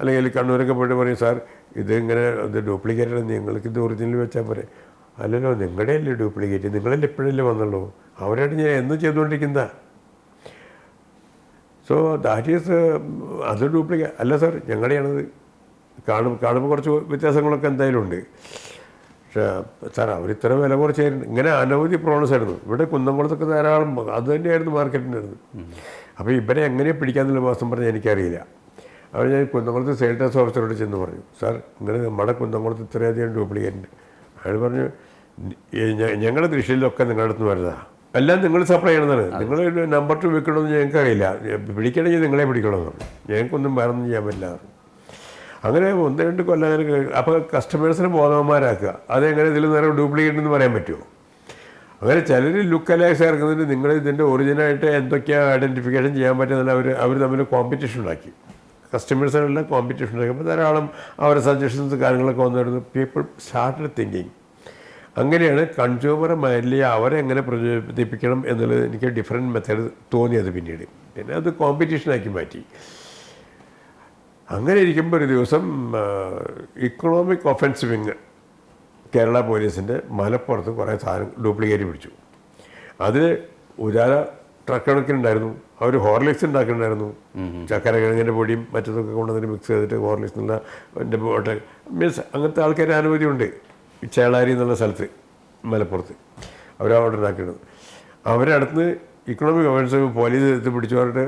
B: അല്ലെങ്കിൽ കണ്ണൂരൊക്കെ പോയിട്ട് പറയും സാർ ഇതിങ്ങനെ ഇത് ഡ്യൂപ്ലിക്കേറ്റ് നിങ്ങൾക്ക് ഇത് ഒറിജിനൽ വെച്ചാൽ പോരെ. അല്ലല്ലോ നിങ്ങളുടെ അല്ലേ ഡ്യൂപ്ലിക്കേറ്റ്? നിങ്ങളല്ലേ ഇപ്പോഴല്ലേ വന്നുള്ളൂ? അവരായിട്ട് ഞാൻ എന്നും ചെയ്തുകൊണ്ടിരിക്കുന്ന സോ ദാറ്റ് ഈസ് അത് ഡ്യൂപ്ലിക്കേറ്റ് അല്ല സാർ ഞങ്ങളുടെയാണത്. കാണും കാണുമ്പോൾ കുറച്ച് വ്യത്യാസങ്ങളൊക്കെ എന്തായാലും ഉണ്ട്. പക്ഷേ സാർ അവർ ഇത്ര വില കുറച്ചായിരുന്നു. ഇങ്ങനെ അനവധി പ്രോണസ് ആയിരുന്നു. ഇവിടെ കുന്നംകുളത്തൊക്കെ ധാരാളം അത് തന്നെയായിരുന്നു മാർക്കറ്റിനായിരുന്നു അപ്പോൾ ഇവരെ എങ്ങനെ പിടിക്കാന്നുള്ള മാസം പറഞ്ഞാൽ എനിക്കറിയില്ല. അവർ ഞാൻ കുന്നംകുളത്ത് സെയിൽ ടാക്സ് ഓഫീസറോട് ചെന്ന് പറഞ്ഞു സാർ ഇങ്ങനെ നമ്മുടെ കുന്നംകുളത്ത് ഇത്രയധികം ഡ്യൂപ്ലിക്കേറ്റ് അയാൾ പറഞ്ഞു ഞങ്ങളുടെ ദൃശ്യത്തിലൊക്കെ നിങ്ങളുടെ അടുത്ത് വരുന്നതാണ് എല്ലാം നിങ്ങൾ സപ്ലൈ ചെയ്യണമെന്നാണ് നിങ്ങൾ നമ്പർ ടു വിൽക്കണമെന്ന് ഞങ്ങൾക്കറിയില്ല. പിടിക്കണമെങ്കിൽ നിങ്ങളെ പിടിക്കണമെന്ന് പറഞ്ഞു. ഞങ്ങൾക്കൊന്നും വേറെ ഒന്നും ചെയ്യാൻ പറ്റില്ല. അങ്ങനെ ഒന്ന് രണ്ട് കൊല്ലം അങ്ങനെ അപ്പോൾ കസ്റ്റമേഴ്സിനെ ബോധവന്മാരാക്കുക. അതെങ്ങനെ ഇതിൽ നേരെ ഡ്യൂപ്ലിക്കേറ്റ് എന്ന് പറയാൻ പറ്റുമോ? അങ്ങനെ ചിലർ ലുക്ക് അലാക്സ് ഇറക്കുന്നതിന് നിങ്ങൾ ഇതിന്റെ ഒറിജിനായിട്ട് എന്തൊക്കെയാണ് ഐഡന്റിഫിക്കേഷൻ ചെയ്യാൻ പറ്റുന്നത് അവർ അവർ തമ്മിൽ കോമ്പറ്റീഷൻ ഉണ്ടാക്കി. കസ്റ്റമേഴ്സിനെല്ലാം കോമ്പറ്റീഷൻ ഉണ്ടാക്കിയപ്പോൾ ധാരാളം അവരുടെ സജഷൻസ് കാര്യങ്ങളൊക്കെ വന്നിരുന്നു പീപ്പിൾ സ്റ്റാർട്ടഡ് തിങ്കിങ് അങ്ങനെയാണ് കൺസ്യൂമർ മൈൻഡിൽ അവരെ എങ്ങനെ പ്രചോദിപ്പിക്കണം എന്നുള്ളത് എനിക്ക് ഡിഫറെന്റ് മെത്തേഡ് തോന്നിയത് പിന്നീട്. പിന്നെ അത് കോമ്പറ്റീഷനാക്കി മാറ്റി. അങ്ങനെ ഇരിക്കുമ്പോൾ ഒരു ദിവസം ഇക്കണോമിക് ഒഫൻസ് വിങ് കേരള പോലീസിന്റെ മലപ്പുറത്ത് കുറേ സാധനം ഡ്യൂപ്ലിക്കേറ്റ് പിടിച്ചു. അതിൽ ഉജാല ട്രക്ക് കണക്കിനുണ്ടായിരുന്നു. അവർ ഹോർലിക്സ് ഉണ്ടാക്കുന്നുണ്ടായിരുന്നു ചക്കര കിഴങ്ങിന്റെ പൊടിയും മറ്റതൊക്കെ കൊണ്ടുവന്നിട്ട് മിക്സ് ചെയ്തിട്ട് ഹോർലിക്സ് എന്നുള്ള എന്റെ ബോട്ടെ മീൻസ് അങ്ങനത്തെ ആൾക്കാർ അനുമതി ഉണ്ട്. ചേളാരി എന്നുള്ള സ്ഥലത്ത് മലപ്പുറത്ത്. അവരവിടെ ഉണ്ടാക്കുന്നത് അവരുടെ അടുത്ത് ഇക്കണോമിക് ഒഫൻസ് പോലീസ് എടുത്ത് പിടിച്ചു പറഞ്ഞിട്ട്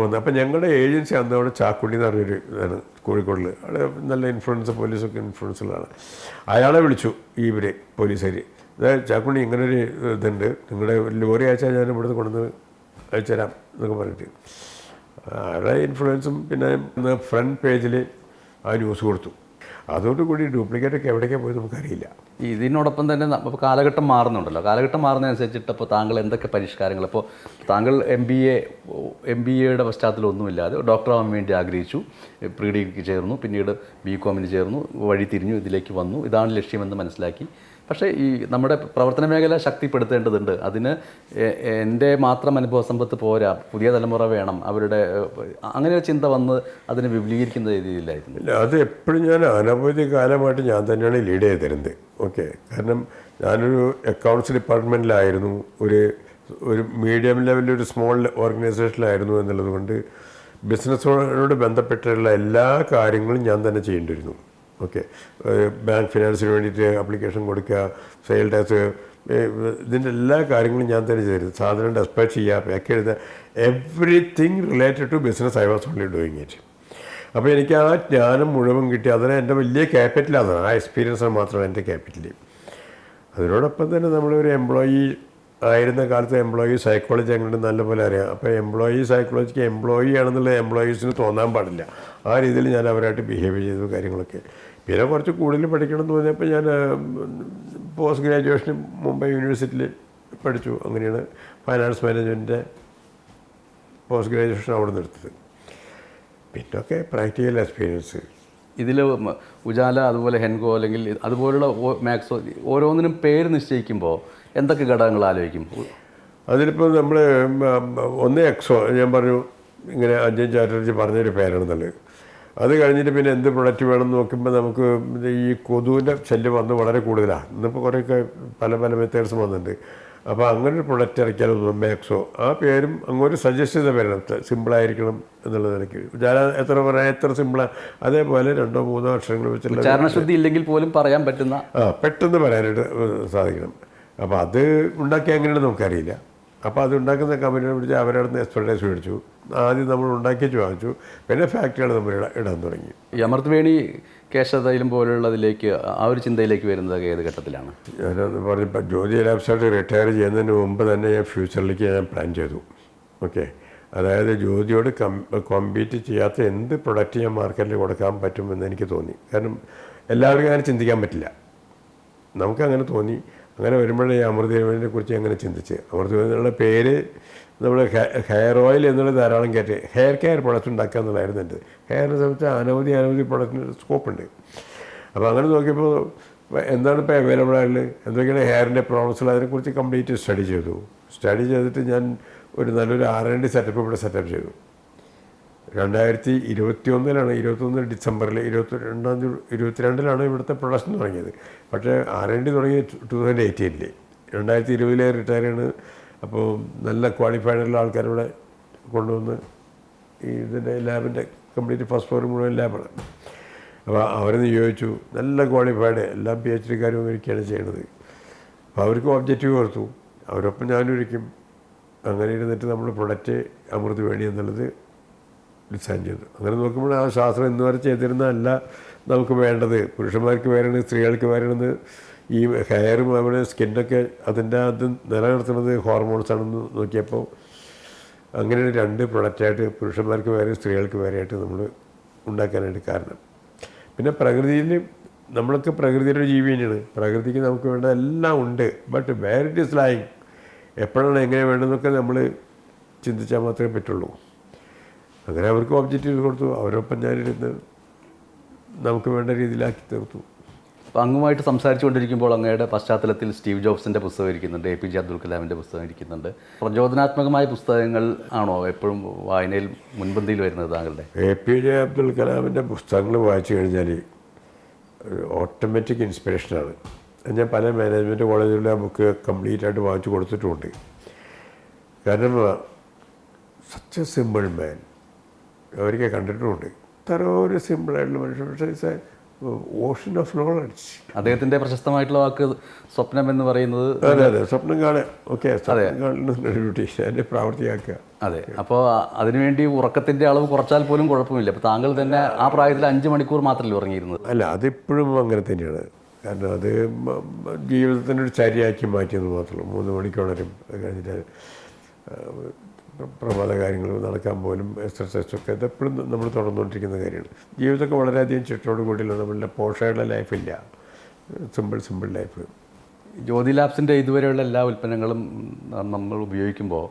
B: വന്നു. അപ്പം ഞങ്ങളുടെ ഏജൻസി അന്ന് അവിടെ ചാക്കുണ്ടി എന്ന് പറഞ്ഞൊരു ഇതാണ് കോഴിക്കോടിൽ അവിടെ നല്ല ഇൻഫ്ലുവൻസ് പോലീസൊക്കെ ഇൻഫ്ലുവൻസ് ഉള്ളതാണ്. അയാളെ വിളിച്ചു ഈ ഇവർ പോലീസുകാർ അതായത് ചാക്കുണ്ടി ഇങ്ങനൊരു ഇതുണ്ട്. നിങ്ങളുടെ ലോറി അയച്ചാൽ ഞാൻ ഇവിടുന്ന് കൊണ്ടുവന്ന് അയച്ചുതരാം എന്നൊക്കെ പറഞ്ഞിട്ട്. അയാളെ ഇൻഫ്ലുവൻസും പിന്നെ ഫ്രണ്ട് പേജിൽ ആ ന്യൂസ് കൊടുത്തു. അതോടുകൂടി ഡ്യൂപ്ലിക്കേറ്റ് ഒക്കെ എവിടേക്കാണ് പോയത് നമുക്കറിയില്ല.
A: ഇതിനോടൊപ്പം തന്നെ കാലഘട്ടം മാറുന്നുണ്ടല്ലോ. കാലഘട്ടം മാറുന്നതനുസരിച്ചിട്ട് ഇപ്പോൾ താങ്കൾ എന്തൊക്കെ പരിഷ്കാരങ്ങൾ ഇപ്പോൾ താങ്കൾ M B A M B എയുടെ പശ്ചാത്തലം ഒന്നുമില്ലാതെ ഡോക്ടറാവാൻ വേണ്ടി ആഗ്രഹിച്ചു. പ്രീ ഡിഗ്രിക്ക് ചേർന്നു. പിന്നീട് ബി കോമിന് ചേർന്നു. വഴി തിരിഞ്ഞു ഇതിലേക്ക് വന്നു. ഇതാണ് ലക്ഷ്യമെന്ന് മനസ്സിലാക്കി പക്ഷേ ഈ നമ്മുടെ പ്രവർത്തന മേഖല ശക്തിപ്പെടുത്തേണ്ടതുണ്ട്. അതിന് എന്റെ മാത്രം അനുഭവ സമ്പത്ത് പോരാ. പുതിയ തലമുറ വേണം. അവരുടെ അങ്ങനെ ഒരു ചിന്ത വന്ന് അതിനെ വിപുലീകരിക്കുന്ന രീതിയിലായിരുന്നു.
B: ഇല്ല അത് എപ്പോഴും ഞാൻ അനവധി കാലമായിട്ട് ഞാൻ തന്നെയാണ് ലീഡ് ചെയ്ത് തരുന്നത് ഓക്കെ കാരണം ഞാനൊരു അക്കൗണ്ട്സ് ഡിപ്പാർട്ട്മെന്റിലായിരുന്നു ഒരു ഒരു മീഡിയം ലെവലിൽ ഒരു സ്മോൾ ഓർഗനൈസേഷനിലായിരുന്നു എന്നുള്ളത് കൊണ്ട് ബിസിനസ്സിനോട് ബന്ധപ്പെട്ടുള്ള എല്ലാ കാര്യങ്ങളും ഞാൻ തന്നെ ചെയ്യേണ്ടി വരുന്നു ഓക്കെ. ബാങ്ക് ഫിനാൻസിന് വേണ്ടിയിട്ട് ആപ്ലിക്കേഷൻ കൊടുക്കുക സെയിൽ ടാക്സ് ഇതിന്റെ എല്ലാ കാര്യങ്ങളും ഞാൻ തന്നെ ചെയ്തു സാധനം ഡെസ്പാച്ച് ചെയ്യുക പാക്ക് എഴുതുക everything related to business I was only doing it അപ്പോൾ എനിക്ക് ആ ജ്ഞാനം മുഴുവൻ കിട്ടി. അതിന് എന്റെ വലിയ ക്യാപിറ്റലാണ് ആ എക്സ്പീരിയൻസ് മാത്രമാണ് എന്റെ ക്യാപിറ്റൽ അതിനോടൊപ്പം തന്നെ നമ്മളൊരു എംപ്ലോയി ആയിരുന്ന കാലത്ത് എംപ്ലോയി സൈക്കോളജി അങ്ങനെ നല്ലപോലെ അറിയാം. അപ്പോൾ എംപ്ലോയി സൈക്കോളജിക്ക് എംപ്ലോയി ആണെന്നുള്ള എംപ്ലോയീസിന് തോന്നാൻ പാടില്ല. ആ രീതിയിൽ ഞാൻ അവരായിട്ട് ബിഹേവ് ചെയ്തു കാര്യങ്ങളൊക്കെ. പിന്നെ കുറച്ച് കൂടുതൽ പഠിക്കണം എന്ന് തോന്നിയപ്പോൾ ഞാൻ പോസ്റ്റ് ഗ്രാജുവേഷൻ മുംബൈ യൂണിവേഴ്സിറ്റിയിൽ പഠിച്ചു. അങ്ങനെയാണ് ഫൈനാൻസ് മാനേജ്മെന്റിന്റെ പോസ്റ്റ് ഗ്രാജുവേഷൻ അവിടെ നിന്ന് എടുത്തത് പിന്നൊക്കെ പ്രാക്ടിക്കൽ എക്സ്പീരിയൻസ്.
A: ഇതിൽ ഉജാല അതുപോലെ ഹെൻകോ അല്ലെങ്കിൽ അതുപോലുള്ള മാക്സോ ഓരോന്നിനും പേര് നിശ്ചയിക്കുമ്പോൾ എന്തൊക്കെ ഘടകങ്ങൾ ആലോചിക്കും?
B: അതിലിപ്പോൾ നമ്മൾ ഒന്ന് എക്സോ ഞാൻ പറഞ്ഞു ഇങ്ങനെ അജയ് ചാറ്റർജി പറഞ്ഞൊരു പേരാണെന്നുള്ളത് അത് കഴിഞ്ഞിട്ട് പിന്നെ എന്ത് പ്രൊഡക്റ്റ് വേണം എന്ന് നോക്കുമ്പോൾ നമുക്ക് ഈ കൊതുവിന്റെ ശല്യം വന്ന് വളരെ കൂടുതലാണ് ഇന്നിപ്പോൾ കുറേയൊക്കെ പല പല മെത്തേഡ്സും വന്നിട്ടുണ്ട്. അപ്പോൾ അങ്ങനെ ഒരു പ്രൊഡക്റ്റ് ഇറക്കിയാലോ മാക്സോ ആ പേരും അങ്ങോട്ട് സജസ്റ്റ് ചെയ്ത പേരാണ് സിമ്പിളായിരിക്കണം എന്നുള്ള നിലയ്ക്ക്. ഞാൻ എത്ര പറയാം? എത്ര സിമ്പിളാണ് അതേപോലെ രണ്ടോ മൂന്നോ അക്ഷരങ്ങൾ വെച്ചിട്ടുള്ള
A: ശുദ്ധി ഇല്ലെങ്കിൽ പോലും പറയാൻ പറ്റുന്ന
B: ആ പെട്ടെന്ന് പറയാനായിട്ട് സാധിക്കണം. അപ്പോൾ അത് ഉണ്ടാക്കിയ എങ്ങനെയാണെന്ന് നമുക്കറിയില്ല. അപ്പോൾ അത് ഉണ്ടാക്കുന്ന കമ്പനിയെ പിടിച്ച് അവരുടെ നിന്ന് എക്സ്പെർട്ടൈസ് മേടിച്ചു. ആദ്യം നമ്മൾ ഉണ്ടാക്കി വാങ്ങിച്ചു. പിന്നെ ഫാക്ടറികൾ നമ്മൾ ഇടാൻ തുടങ്ങി.
A: ഈ അമൃതവേണി കേശതൈലം പോലുള്ളതിലേക്ക് ആ ഒരു ചിന്തയിലേക്ക് വരുന്നത് ഏത് ഘട്ടത്തിലാണ്?
B: ഞാനൊന്ന് പറഞ്ഞപ്പോൾ ജ്യോതി ലാബ്സായിട്ട് റിട്ടയർ ചെയ്യുന്നതിന് മുമ്പ് തന്നെ ഞാൻ ഫ്യൂച്ചറിലേക്ക് ഞാൻ പ്ലാൻ ചെയ്തു. ഓക്കെ അതായത് ജ്യോതിയോട് കം കോമ്പീറ്റ് ചെയ്യാത്ത എന്ത് പ്രൊഡക്റ്റ് ഞാൻ മാർക്കറ്റിൽ കൊടുക്കാൻ പറ്റുമെന്ന് എനിക്ക് തോന്നി. കാരണം എല്ലാവർക്കും അങ്ങനെ ചിന്തിക്കാൻ പറ്റില്ല. നമുക്കങ്ങനെ തോന്നി. അങ്ങനെ വരുമ്പോഴേ ഈ അമൃതവേണിനെ കുറിച്ച് എങ്ങനെ ചിന്തിച്ച്? അമൃത യോജനയുടെ പേര് നമ്മൾ ഹെയർ ഓയിൽ എന്നുള്ള ധാരാളം കയറ്റി ഹെയർ കെയർ പ്രൊഡക്റ്റ് ഉണ്ടാക്കുക എന്നുള്ളതായിരുന്നു എന്റെ ഹെയറിനെ സംബന്ധിച്ച് അനവധി അനവധി പ്രൊഡക്റ്റിന് സ്കോപ്പ് ഉണ്ട് അപ്പോൾ അങ്ങനെ നോക്കിയപ്പോൾ എന്താണ് ഇപ്പോൾ അവൈലബിൾ ആയിട്ടുള്ളത് എന്തൊക്കെയാണ് ഹെയറിന്റെ പ്രോബ്ലംസ് അതിനെക്കുറിച്ച് കംപ്ലീറ്റ് സ്റ്റഡി ചെയ്തു. സ്റ്റഡി ചെയ്തിട്ട് ഞാൻ ഒരു നല്ലൊരു ആർ എൻ ഡി സെറ്റപ്പ് ഇവിടെ സെറ്റപ്പ് ചെയ്തു. രണ്ടായിരത്തി ഇരുപത്തി ഒന്നിലാണ് ഇരുപത്തൊന്ന് ഡിസംബറിൽ ഇരുപത്തി രണ്ടാം തീയതി ഇരുപത്തിരണ്ടിലാണ് ഇവിടുത്തെ പ്രൊഡക്ഷൻ തുടങ്ങിയത്. പക്ഷേ ആർ എൻ ഡി തുടങ്ങി ടു തൗസൻഡ് എയ്റ്റീനിൽ രണ്ടായിരത്തി ഇരുപതിലെ റിട്ടയർ ആണ് അപ്പോൾ നല്ല ക്വാളിഫൈഡ് ആൾക്കാർ ആൾക്കാരിവിടെ കൊണ്ടുവന്ന് ഈ ഇതിന്റെ ലാബിന്റെ കംപ്ലീറ്റ് ഫസ്റ്റ് ഫ്ലോർ മുഴുവൻ ലാബാണ്. അപ്പോൾ അവരെ നിയോഗിച്ചു നല്ല ക്വാളിഫൈഡ് എല്ലാം പി എച്ച് ഡിക്കാരും ഒരിക്കലാണ് ചെയ്യണത്. അപ്പോൾ അവർക്ക് ഒബ്ജക്റ്റീവ് കൊടുത്തു. അവരൊപ്പം ഞാനൊരിക്കും അങ്ങനെ ഇരുന്നിട്ട് നമ്മൾ പ്രൊഡക്റ്റ് അമൃത് വേണി എന്നുള്ളത് ഡിസൈൻ ചെയ്തു അങ്ങനെ നോക്കുമ്പോൾ ആ ശാസ്ത്രം ഇന്ന് വരെ ചെയ്തിരുന്നതല്ല നമുക്ക് വേണ്ടത്. പുരുഷന്മാർക്ക് വേറെയാണ് സ്ത്രീകൾക്ക് വേറെയാണ്. ഈ ഹെയറും അവരുടെ സ്കിന്നൊക്കെ അതിന്റെ അത് നിലനിർത്തുന്നത് ഹോർമോൺസ് ആണെന്ന് നോക്കിയപ്പോൾ അങ്ങനെ രണ്ട് പ്രൊഡക്റ്റായിട്ട് പുരുഷന്മാർക്ക് വേറെ സ്ത്രീകൾക്ക് വേറെയായിട്ട് നമ്മൾ ഉണ്ടാക്കാനായിട്ട് കാരണം. പിന്നെ പ്രകൃതിയിൽ നമ്മളൊക്കെ പ്രകൃതിയുടെ ജീവി തന്നെയാണ്. പ്രകൃതിക്ക് നമുക്ക് വേണ്ട എല്ലാം ഉണ്ട്. But where it is lying എപ്പോഴാണ് എങ്ങനെ വേണ്ടതെന്നൊക്കെ നമ്മൾ ചിന്തിച്ചാൽ മാത്രമേ പറ്റുള്ളൂ. അങ്ങനെ അവർക്ക് ഒബ്ജക്റ്റീവ് കൊടുത്തു. അവരൊപ്പം ഞാനിരുന്ന് നമുക്ക് വേണ്ട രീതിയിലാക്കി തീർത്തു.
A: അപ്പോൾ അങ്ങുമായിട്ട് സംസാരിച്ചുകൊണ്ടിരിക്കുമ്പോൾ അങ്ങയുടെ പശ്ചാത്തലത്തിൽ സ്റ്റീവ് ജോബ്സിന്റെ പുസ്തകം ഇരിക്കുന്നുണ്ട്. എ പി ജെ അബ്ദുൽ കലാമിന്റെ പുസ്തകം ഇരിക്കുന്നുണ്ട്. പ്രചോദനാത്മകമായ പുസ്തകങ്ങൾ ആണോ എപ്പോഴും വായനയിൽ മുൻപന്തിയിൽ വരുന്നത് താങ്കളുടെ?
B: എ പി ജെ അബ്ദുൽ കലാമിന്റെ പുസ്തകങ്ങൾ വായിച്ചു കഴിഞ്ഞാൽ ഓട്ടോമാറ്റിക് ഇൻസ്പിറേഷനാണ് ഞാൻ പല മാനേജ്മെന്റ് കോളേജുകളിലെ ആ ബുക്ക് കംപ്ലീറ്റ് ആയിട്ട് വായിച്ചു കൊടുത്തിട്ടുമുണ്ട് കാരണം സച്ച് എ സിമ്പിൾ മാൻ അവരൊക്കെ കണ്ടിട്ടുമുണ്ട് ഇത്ര ഒരു സിമ്പിളായിട്ടുള്ള മനുഷ്യൻ. പക്ഷേ ഇറ്റ്സ് ഓഷൻ ഓഫ് നോളജ്
A: അദ്ദേഹത്തിന്റെ പ്രശസ്തമായിട്ടുള്ള വാക്ക് സ്വപ്നം എന്ന് പറയുന്നത്
B: അതെ അതെ സ്വപ്നം കാണുക. ഓക്കെ ഡ്യൂട്ടി അതിന്റെ പ്രാവർത്തിയാക്കുക.
A: അതെ. അപ്പോൾ അതിനുവേണ്ടി ഉറക്കത്തിന്റെ അളവ് കുറച്ചാൽ പോലും കുഴപ്പമില്ല. അപ്പോൾ താങ്കൾ തന്നെ ആ പ്രായത്തിൽ അഞ്ച് മണിക്കൂർ മാത്രമല്ലേ ഉറങ്ങിയിരുന്നത്?
B: അല്ല അതിപ്പോഴും അങ്ങനെ തന്നെയാണ്. കാരണം അത് ജീവിതത്തിനൊരു ചരിയാക്കി മാറ്റിയെന്ന് മാത്രമേ മൂന്ന് മണിക്കൂറും കഴിഞ്ഞിട്ട് ആ, പ്ര- പ്രഭാത കാര്യങ്ങൾ നടക്കാൻ പോലും എക്സർസൈസൊക്കെ ഇതെപ്പോഴും നമ്മൾ തുടർന്നുകൊണ്ടിരിക്കുന്ന കാര്യമാണ്. ജീവിതമൊക്കെ വളരെയധികം ചിട്ടോട് കൂടിയുള്ള നമ്മളുടെ പോഷകയുടെ ലൈഫില്ല സിമ്പിൾ സിമ്പിൾ ലൈഫ്
A: ജ്യോതി ലാബ്സിന്റെ ഇതുവരെയുള്ള എല്ലാ ഉൽപ്പന്നങ്ങളും നമ്മൾ ഉപയോഗിക്കുമ്പോൾ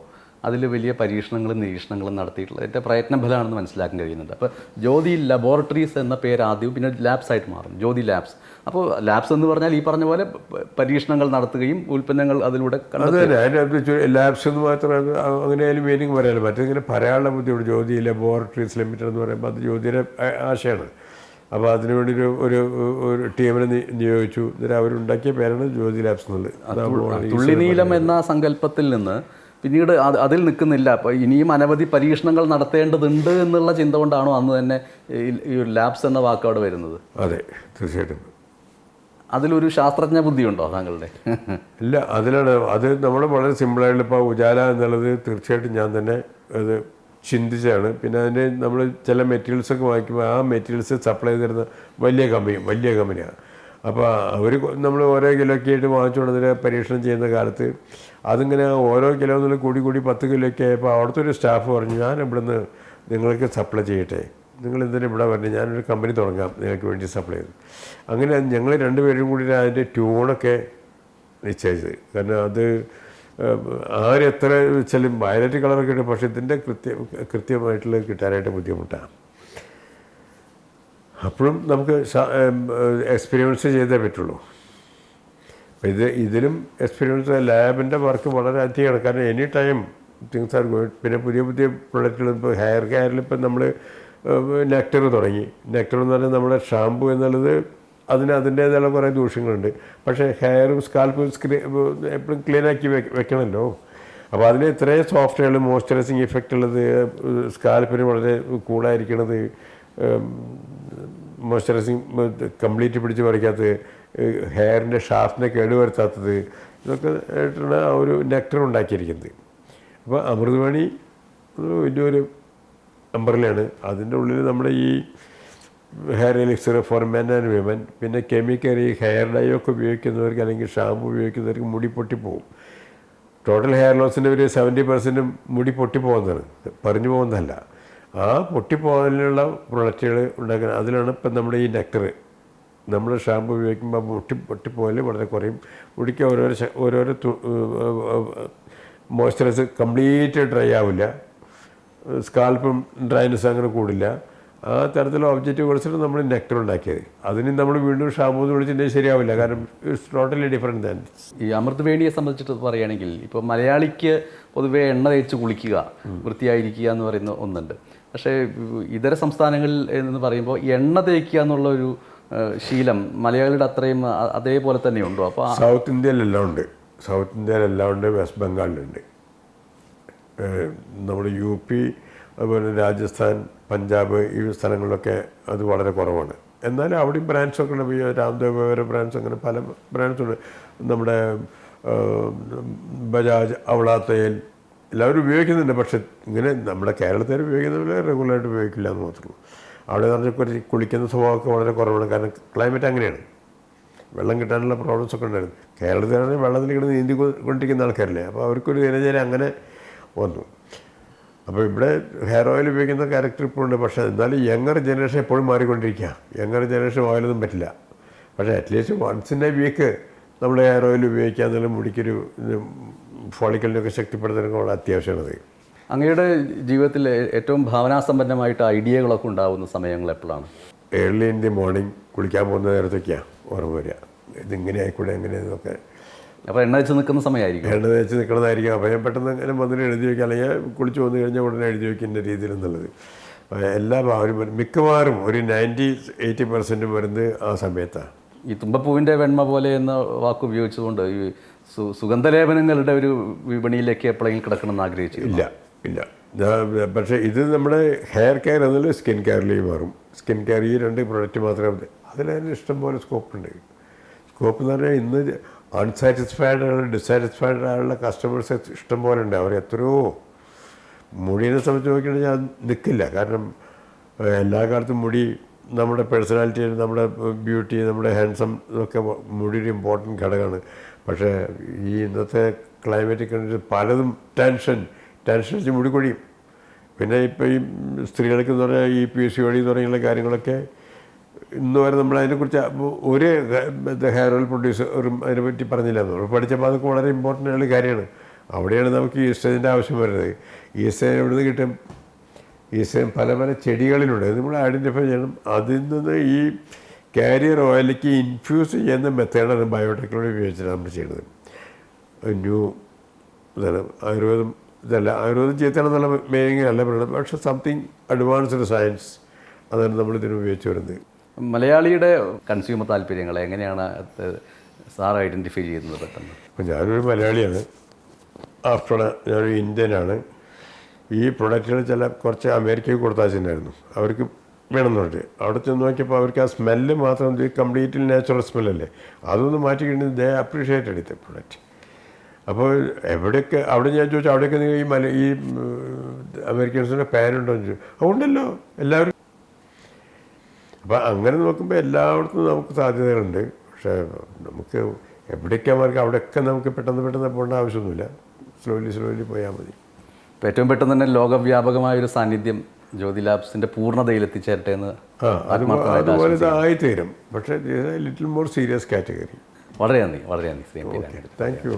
A: അതിൽ വലിയ പരീക്ഷണങ്ങളും നിരീക്ഷണങ്ങളും നടത്തിയിട്ടുള്ളത് എന്റെ പ്രയത്നഫലമാണെന്ന് മനസ്സിലാക്കാൻ കഴിയുന്നുണ്ട്. അപ്പോൾ ജ്യോതി ലബോറട്ടറീസ് എന്ന പേര് ആദ്യം പിന്നെ ലാബ്സ് ആയിട്ട് മാറും ജ്യോതി ലാബ്സ് അപ്പോൾ ലാബ്സ് എന്ന് പറഞ്ഞാൽ ഈ പറഞ്ഞ പോലെ പരീക്ഷണങ്ങൾ നടത്തുകയും ഉൽപ്പന്നങ്ങൾ അതിലൂടെ
B: ലാബ്സ് എന്ന് മാത്രം അങ്ങനെയാലും അങ്ങനെ ആയാലും മീനിങ് പറയാമല്ലോ മറ്റിങ്ങനെ പറയാനുള്ള ബുദ്ധിമുട്ട് ജ്യോതി ലബോറട്ടറീസ് ലിമിറ്റഡ് എന്ന് പറയുമ്പോൾ അത് ജ്യോതിയുടെ ആശയമാണ്. അപ്പോൾ അതിനുവേണ്ടി ഒരു ഒരു ഒരു ടീമിനെ നിയോഗിച്ചു. എന്നിട്ട് അവരുണ്ടാക്കിയ പേരാണ് ജ്യോതി ലാബ്സ് എന്നുള്ളത്.
A: തുള്ളിനീലം എന്ന സങ്കല്പത്തിൽ നിന്ന് പിന്നീട് അത് അതിൽ നിൽക്കുന്നില്ല. അപ്പോൾ ഇനിയും അനവധി പരീക്ഷണങ്ങൾ നടത്തേണ്ടതുണ്ട് എന്നുള്ള ചിന്ത കൊണ്ടാണോ അന്ന് തന്നെ ഈ- ലാബ്സ് എന്ന വാക്ക് അവിടെ വരുന്നത്?
B: അതെ തീർച്ചയായിട്ടും.
A: അതിലൊരു ശാസ്ത്രജ്ഞ ബുദ്ധിയുണ്ടോ താങ്കളുടെ?
B: ഇല്ല അതിലാണ് അത് നമ്മൾ വളരെ സിമ്പിളായിട്ട് ഇപ്പോൾ ഉജാല എന്നുള്ളത് തീർച്ചയായിട്ടും ഞാൻ തന്നെ അത് ചിന്തിച്ചാണ് പിന്നെ അതിന്റെ നമ്മൾ ചില മെറ്റീരിയൽസൊക്കെ വാങ്ങിക്കുമ്പോൾ ആ മെറ്റീരിയൽസ് സപ്ലൈ തരുന്ന വലിയ കമ്പനി വലിയ കമ്പനിയാണ് അപ്പോൾ അവർ നമ്മൾ ഓരോ കിലോ ഒക്കെ ആയിട്ട് വാങ്ങിച്ചു പരീക്ഷണം ചെയ്യുന്ന കാലത്ത് അതിങ്ങനെ ഓരോ കിലോ കൂടി കൂടി പത്ത് കിലോ ഒക്കെ ആയപ്പോൾ അവിടുത്തെ ഒരു സ്റ്റാഫ് പറഞ്ഞു ഞാൻ ഇവിടുന്ന് നിങ്ങൾക്ക് സപ്ലൈ ചെയ്യട്ടെ. നിങ്ങൾ എന്തിനും ഇവിടെ വരണം ഞാനൊരു കമ്പനി തുടങ്ങാം. നിങ്ങൾക്ക് വേണ്ടി സപ്ലൈ ചെയ്തു. അങ്ങനെ ഞങ്ങൾ രണ്ടുപേരും കൂടി അതിന്റെ ട്യൂണൊക്കെ നിശ്ചയിച്ചത് കാരണം അത് ആരെത്ര വെച്ചാലും വയലറ്റ് കളറൊക്കെ ഇട്ട് പക്ഷേ ഇതിന്റെ കൃത്യ കൃത്യമായിട്ടുള്ള കിട്ടാനായിട്ട് ബുദ്ധിമുട്ടാണ്. അപ്പോഴും നമുക്ക് എക്സ്പീരിയൻസ് ചെയ്തേ പറ്റുള്ളൂ. ഇത് ഇതിലും എക്സ്പീരിയൻസ് ലാബിന്റെ വർക്ക് വളരെ അധികം കാരണം any time things are going പിന്നെ പുതിയ പുതിയ പ്രൊഡക്റ്റുകൾ ഇപ്പോൾ ഹെയർ കെയറിൽ ഇപ്പം നമ്മൾ നെക്ടർ തുടങ്ങി. നെക്ടർ എന്ന് പറഞ്ഞാൽ നമ്മുടെ ഷാമ്പു എന്നുള്ളത് അതിന് അതിന്റേതായ കുറേ ദൂഷ്യങ്ങളുണ്ട്. പക്ഷേ ഹെയറും സ്കാൽപ്പും സ്ക്രീ എപ്പോഴും വെക്ക വെക്കണമല്ലോ അപ്പോൾ അതിന് ഇത്രയും സോഫ്റ്റ്വെയർ മോയ്സ്ചറൈസിങ് ഇഫക്റ്റ് ഉള്ളത് സ്കാൽപ്പിന് വളരെ കൂളായിരിക്കണത് മോയ്സ്ചറൈസിങ് കംപ്ലീറ്റ് പിടിച്ച് പറിക്കാത്തത് ഹെയറിന്റെ ഷാഫ്റ്റിനെ കേടുവരുത്താത്തത് ഇതൊക്കെ ആയിട്ടാണ് ആ ഒരു നെക്ടർ ഉണ്ടാക്കിയിരിക്കുന്നത്. അപ്പോൾ അമൃതവാണി വലിയൊരു നമ്പറിലാണ് അതിന്റെ ഉള്ളിൽ നമ്മുടെ ഈ hair elixir for men and women പിന്നെ കെമിക്കൽ ഈ ഹെയർ ഡൈ ഒക്കെ ഉപയോഗിക്കുന്നവർക്ക് അല്ലെങ്കിൽ ഷാമ്പു ഉപയോഗിക്കുന്നവർക്ക് മുടി പൊട്ടിപ്പോവും. ടോട്ടൽ ഹെയർ ലോസിന്റെ ഒരു സെവന്റി പെർസെന്റും മുടി പൊട്ടിപ്പോകുന്നതാണ്. പറഞ്ഞു പോകുന്നതല്ല. ആ പൊട്ടിപ്പോകാനുള്ള പ്രൊഡക്റ്റുകൾ ഉണ്ടാക്കുന്നത് അതിലാണ് ഇപ്പം നമ്മുടെ ഈ നെക്ടർ നമ്മൾ ഷാമ്പു ഉപയോഗിക്കുമ്പോൾ മുട്ടി പൊട്ടിപ്പോയാൽ വളരെ കുറയും. മുടിക്ക് ഓരോരോ ഓരോരോ മോയ്സ്ചറൈസ് കംപ്ലീറ്റ് ഡ്രൈ ആവില്ല. സ്കാൽപ്പും ഡ്രൈനസ് അങ്ങനെ കൂടില്ല. ആ തരത്തിലുള്ള ഒബ്ജക്റ്റ് കുറച്ചിട്ട് നമ്മൾ നെക്ടർ ഉണ്ടാക്കിയത്. അതിന് നമ്മൾ വീണ്ടും ഷാമ്പു എന്ന് വിളിച്ചിട്ടുണ്ടെങ്കിൽ ശരിയാവില്ല. കാരണം ഇറ്റ്സ് ടോട്ടലി ഡിഫറെന്റ് ദാൻ
A: ഈ അമൃതവേണിയെ സംബന്ധിച്ചിട്ട് പറയുകയാണെങ്കിൽ ഇപ്പോൾ മലയാളിക്ക് പൊതുവേ എണ്ണ തേച്ച് കുളിക്കുക വൃത്തിയായിരിക്കുക എന്ന് പറയുന്ന ഒന്നുണ്ട്. പക്ഷേ ഇതര സംസ്ഥാനങ്ങളിൽ എന്ന് പറയുമ്പോൾ എണ്ണ തേക്കുക എന്നുള്ള ഒരു ശീലം. മലയാളിയുടെ അത്രയും അതേപോലെ തന്നെ ഉണ്ടോ അപ്പോൾ
B: സൗത്ത് ഇന്ത്യയിലെല്ലാം ഉണ്ട്. സൗത്ത് ഇന്ത്യയിലെല്ലാം ഉണ്ട് വെസ്റ്റ് ബംഗാളിലുണ്ട് നമ്മുടെ യു പി അതുപോലെ രാജസ്ഥാൻ പഞ്ചാബ് ഈ സ്ഥലങ്ങളിലൊക്കെ അത് വളരെ കുറവാണ്. എന്നാലും അവിടെയും ബ്രാൻഡ്സൊക്കെ ഉണ്ട്. രാംദേവ് വേറെ ബ്രാൻഡ്സ് അങ്ങനെ പല ബ്രാൻഡ്സ് ഉണ്ട്. നമ്മുടെ ബജാജ് അവളാത്തയിൽ എല്ലാവരും ഉപയോഗിക്കുന്നുണ്ട്. പക്ഷെ ഇങ്ങനെ നമ്മുടെ കേരളത്തിൽ ഉപയോഗിക്കുന്നവരെ റെഗുലറായിട്ട് ഉപയോഗിക്കില്ല എന്ന് മാത്രമേ അവിടെ എന്ന് പറഞ്ഞാൽ കുളിക്കുന്ന സ്വഭാവമൊക്കെ വളരെ കുറവാണ്. കാരണം ക്ലൈമറ്റ് അങ്ങനെയാണ്. വെള്ളം കിട്ടാനുള്ള പ്രോബ്ലംസ് ഒക്കെ ഉണ്ടായിരുന്നു. കേരളത്തിലാണെങ്കിൽ വെള്ളത്തിൽ കിടന്ന് നീന്തി കൊണ്ടിരിക്കുന്ന ആൾക്കാരില്ലേ? അപ്പോൾ അവർക്കൊരു ദിനചര്യ അങ്ങനെ വന്നു. അപ്പോൾ ഇവിടെ ഹെയർ ഓയിൽ ഉപയോഗിക്കുന്ന ക്യാരക്ടർ ഇപ്പോൾ ഉണ്ട്. പക്ഷേ എന്നാലും യങ്ങർ ജനറേഷൻ എപ്പോഴും മാറിക്കൊണ്ടിരിക്കുക യങ്ങർ ജനറേഷൻ ഓയിലൊന്നും പറ്റില്ല. പക്ഷേ at least once in a week നമ്മൾ ഹെയർ ഓയിൽ ഉപയോഗിക്കുക എന്നുള്ള മുടിക്കൊരു ഫോളിക്കലിനൊക്കെ ശക്തിപ്പെടുത്താനൊക്കെ വളരെ അത്യാവശ്യമാണത്
A: അങ്ങയുടെ ജീവിതത്തിൽ ഏറ്റവും ഭാവനാസമ്പന്നമായിട്ട് ഐഡിയകളൊക്കെ ഉണ്ടാവുന്ന സമയങ്ങൾ എപ്പോഴാണ്?
B: ഏർലി ഇൻ ദി മോർണിംഗ് കുളിക്കാൻ പോകുന്ന നേരത്തൊക്കെയാണ് ഓർമ്മ വരിക. ഇതിങ്ങനെ ആയിക്കൂടെ എങ്ങനെയെന്നൊക്കെ
A: അപ്പോൾ എണ്ണ വെച്ച് നിൽക്കുന്ന സമയമായിരിക്കും.
B: എണ്ണ വെച്ച് നിൽക്കുന്നതായിരിക്കും. അപ്പോൾ ഞാൻ പെട്ടെന്ന് അങ്ങനെ വന്നിട്ട് എഴുതി വയ്ക്കുക അല്ലെങ്കിൽ കുളിച്ച് വന്നു കഴിഞ്ഞാൽ ഉടനെ എഴുതി വയ്ക്കുന്ന രീതിയിൽ എന്നുള്ളത്. എല്ലാ ഭാവനും മിക്കവാറും ഒരു നയന്റി എയ്റ്റി പെർസെന്റ് വരുന്നത് ആ സമയത്താണ്.
A: ഈ തുമ്പപ്പൂവിന്റെ വെണ്മ പോലെ എന്ന വാക്ക് ഉപയോഗിച്ചുകൊണ്ട് ഈ സു സുഗന്ധലേപനങ്ങളുടെ ഒരു വിപണിയിലേക്ക് എപ്പോഴെങ്കിലും കിടക്കണമെന്ന് ആഗ്രഹിച്ചു
B: ഇല്ല. ഇല്ല. പക്ഷേ ഇത് നമ്മുടെ ഹെയർ കെയർ എന്നുള്ളത് സ്കിൻ കെയറിലേക്ക് മാറും. സ്കിൻ കെയർ ഈ രണ്ട് പ്രൊഡക്റ്റ് മാത്രമേ മതി അതിലതിന് ഇഷ്ടംപോലെ ഉണ്ട്. സ്കോപ്പ് എന്ന് പറഞ്ഞാൽ ഇന്ന് അൺസാറ്റിസ്ഫൈഡ് ആയുള്ള ഡിസാറ്റിസ്ഫൈഡ് ആയുള്ള കസ്റ്റമേഴ്സ് ഇഷ്ടംപോലെ ഉണ്ട്. അവർ എത്രയോ മുടിയെ സംബന്ധിച്ച് നോക്കിയാണെങ്കിൽ ഞാൻ നിൽക്കില്ല കാരണം എല്ലാ കാലത്തും മുടി നമ്മുടെ പേഴ്സണാലിറ്റി നമ്മുടെ ബ്യൂട്ടി നമ്മുടെ ഹാൻസം ഇതൊക്കെ മുടി ഒരു ഇമ്പോർട്ടന്റ് ഘടകമാണ്. പക്ഷേ ഈ ഇന്നത്തെ ക്ലൈമറ്റ് കണ്ടിട്ട് പലതും ടെൻഷൻ ടെൻഷൻ മുടിക്കൊഴിയും. മുടി പിന്നെ ഇപ്പോൾ ഈ സ്ത്രീകൾക്ക് എന്ന് പറഞ്ഞാൽ ഈ പി എസ് സി വഴി തുടങ്ങിയുള്ള കാര്യങ്ങളൊക്കെ ഇന്ന് വരെ നമ്മൾ അതിനെക്കുറിച്ച് ഒരു ഹെയർ ഓയിൽ പ്രൊഡ്യൂസറും അതിനെപ്പറ്റി പറഞ്ഞില്ല. നമ്മൾ പഠിച്ചപ്പോൾ അതൊക്കെ വളരെ ഇമ്പോർട്ടന്റ് ആയിട്ടുള്ള കാര്യമാണ്. അവിടെയാണ് നമുക്ക് ഈസ്റ്റേജിന്റെ ആവശ്യം വരുന്നത്. ഈസ്റ്റേജ് എവിടെ നിന്ന് കിട്ടും? ഈസ്റ്റേജ് പല പല ചെടികളിലുണ്ട്. നമ്മൾ ഐഡന്റിഫൈ ചെയ്യണം. അതിൽ നിന്ന് ഈ കാരിയർ ഓയിലേക്ക് ഇൻഫ്യൂസ് ചെയ്യുന്ന മെത്തേഡാണ് ബയോടെക്നോളജി ഉപയോഗിച്ചിട്ടാണ് നമ്മൾ ചെയ്യുന്നത്. ന്യൂ ഇതാണ് ആയുർവേദം ഇതല്ല ആയുർവേദം ചീത്തയാണെന്നുള്ള മീനിങ് അല്ല പറയുന്നത് പക്ഷെ സംതിങ് അഡ്വാൻസ്ഡ് സയൻസ് അതാണ് നമ്മൾ ഇതിന് ഉപയോഗിച്ച് വരുന്നത്.
A: മലയാളിയുടെ കൺസ്യൂമർ താല്പര്യങ്ങൾ എങ്ങനെയാണ് സാർ ഐഡന്റിഫൈ ചെയ്യുന്നത് പെട്ടെന്ന്?
B: അപ്പം ഞാനൊരു മലയാളിയാണ്. ആഫ്റ്റർ ഞാനൊരു ഇന്ത്യനാണ്. ഈ പ്രൊഡക്റ്റുകൾ ചില കുറച്ച് അമേരിക്കയിൽ കൊടുത്താച്ചിട്ടുണ്ടായിരുന്നു അവർക്ക് വേണമെന്ന് പറഞ്ഞിട്ട്. അവിടെ ചെന്ന് നോക്കിയപ്പോൾ അവർക്ക് ആ സ്മെല്ല് മാത്രം കംപ്ലീറ്റ്ലി നാച്ചുറൽ സ്മെല്ലല്ലേ അതൊന്ന് മാറ്റി കഴിഞ്ഞാൽ ദേ അപ്രീഷിയേറ്റ് എടുത്ത പ്രൊഡക്റ്റ് അപ്പോൾ എവിടെയൊക്കെ അവിടെ ഞാൻ ചോദിച്ചു അവിടെയൊക്കെ നിങ്ങൾ ഈ മല ഈ അമേരിക്കൻസിന്റെ പാനുണ്ടോ എന്ന് ചോദിച്ചു. അതുകൊണ്ടല്ലോ എല്ലാവരും. അപ്പോൾ അങ്ങനെ നോക്കുമ്പോൾ എല്ലായിടത്തും നമുക്ക് സാധ്യതകളുണ്ട്. പക്ഷേ നമുക്ക് എവിടേക്കാ മാർക്ക് അവിടെയൊക്കെ നമുക്ക് പെട്ടെന്ന് പെട്ടെന്ന് പോകേണ്ട ആവശ്യമൊന്നുമില്ല. സ്ലോലി സ്ലോലി പോയാൽ മതി.
A: ഏറ്റവും പെട്ടെന്ന് തന്നെ ലോകവ്യാപകമായ ഒരു സാന്നിധ്യം ജ്യോതി ലാബ്സിന്റെ പൂർണതയിൽ എത്തിച്ചേരട്ടെ എന്ന്
B: അതുപോലെ ഇത് തീരും പക്ഷേ ലിറ്റിൽ മോർ സീരിയസ് കാറ്റഗറി
A: വളരെ നന്ദി വളരെ നന്ദി.
B: Thank you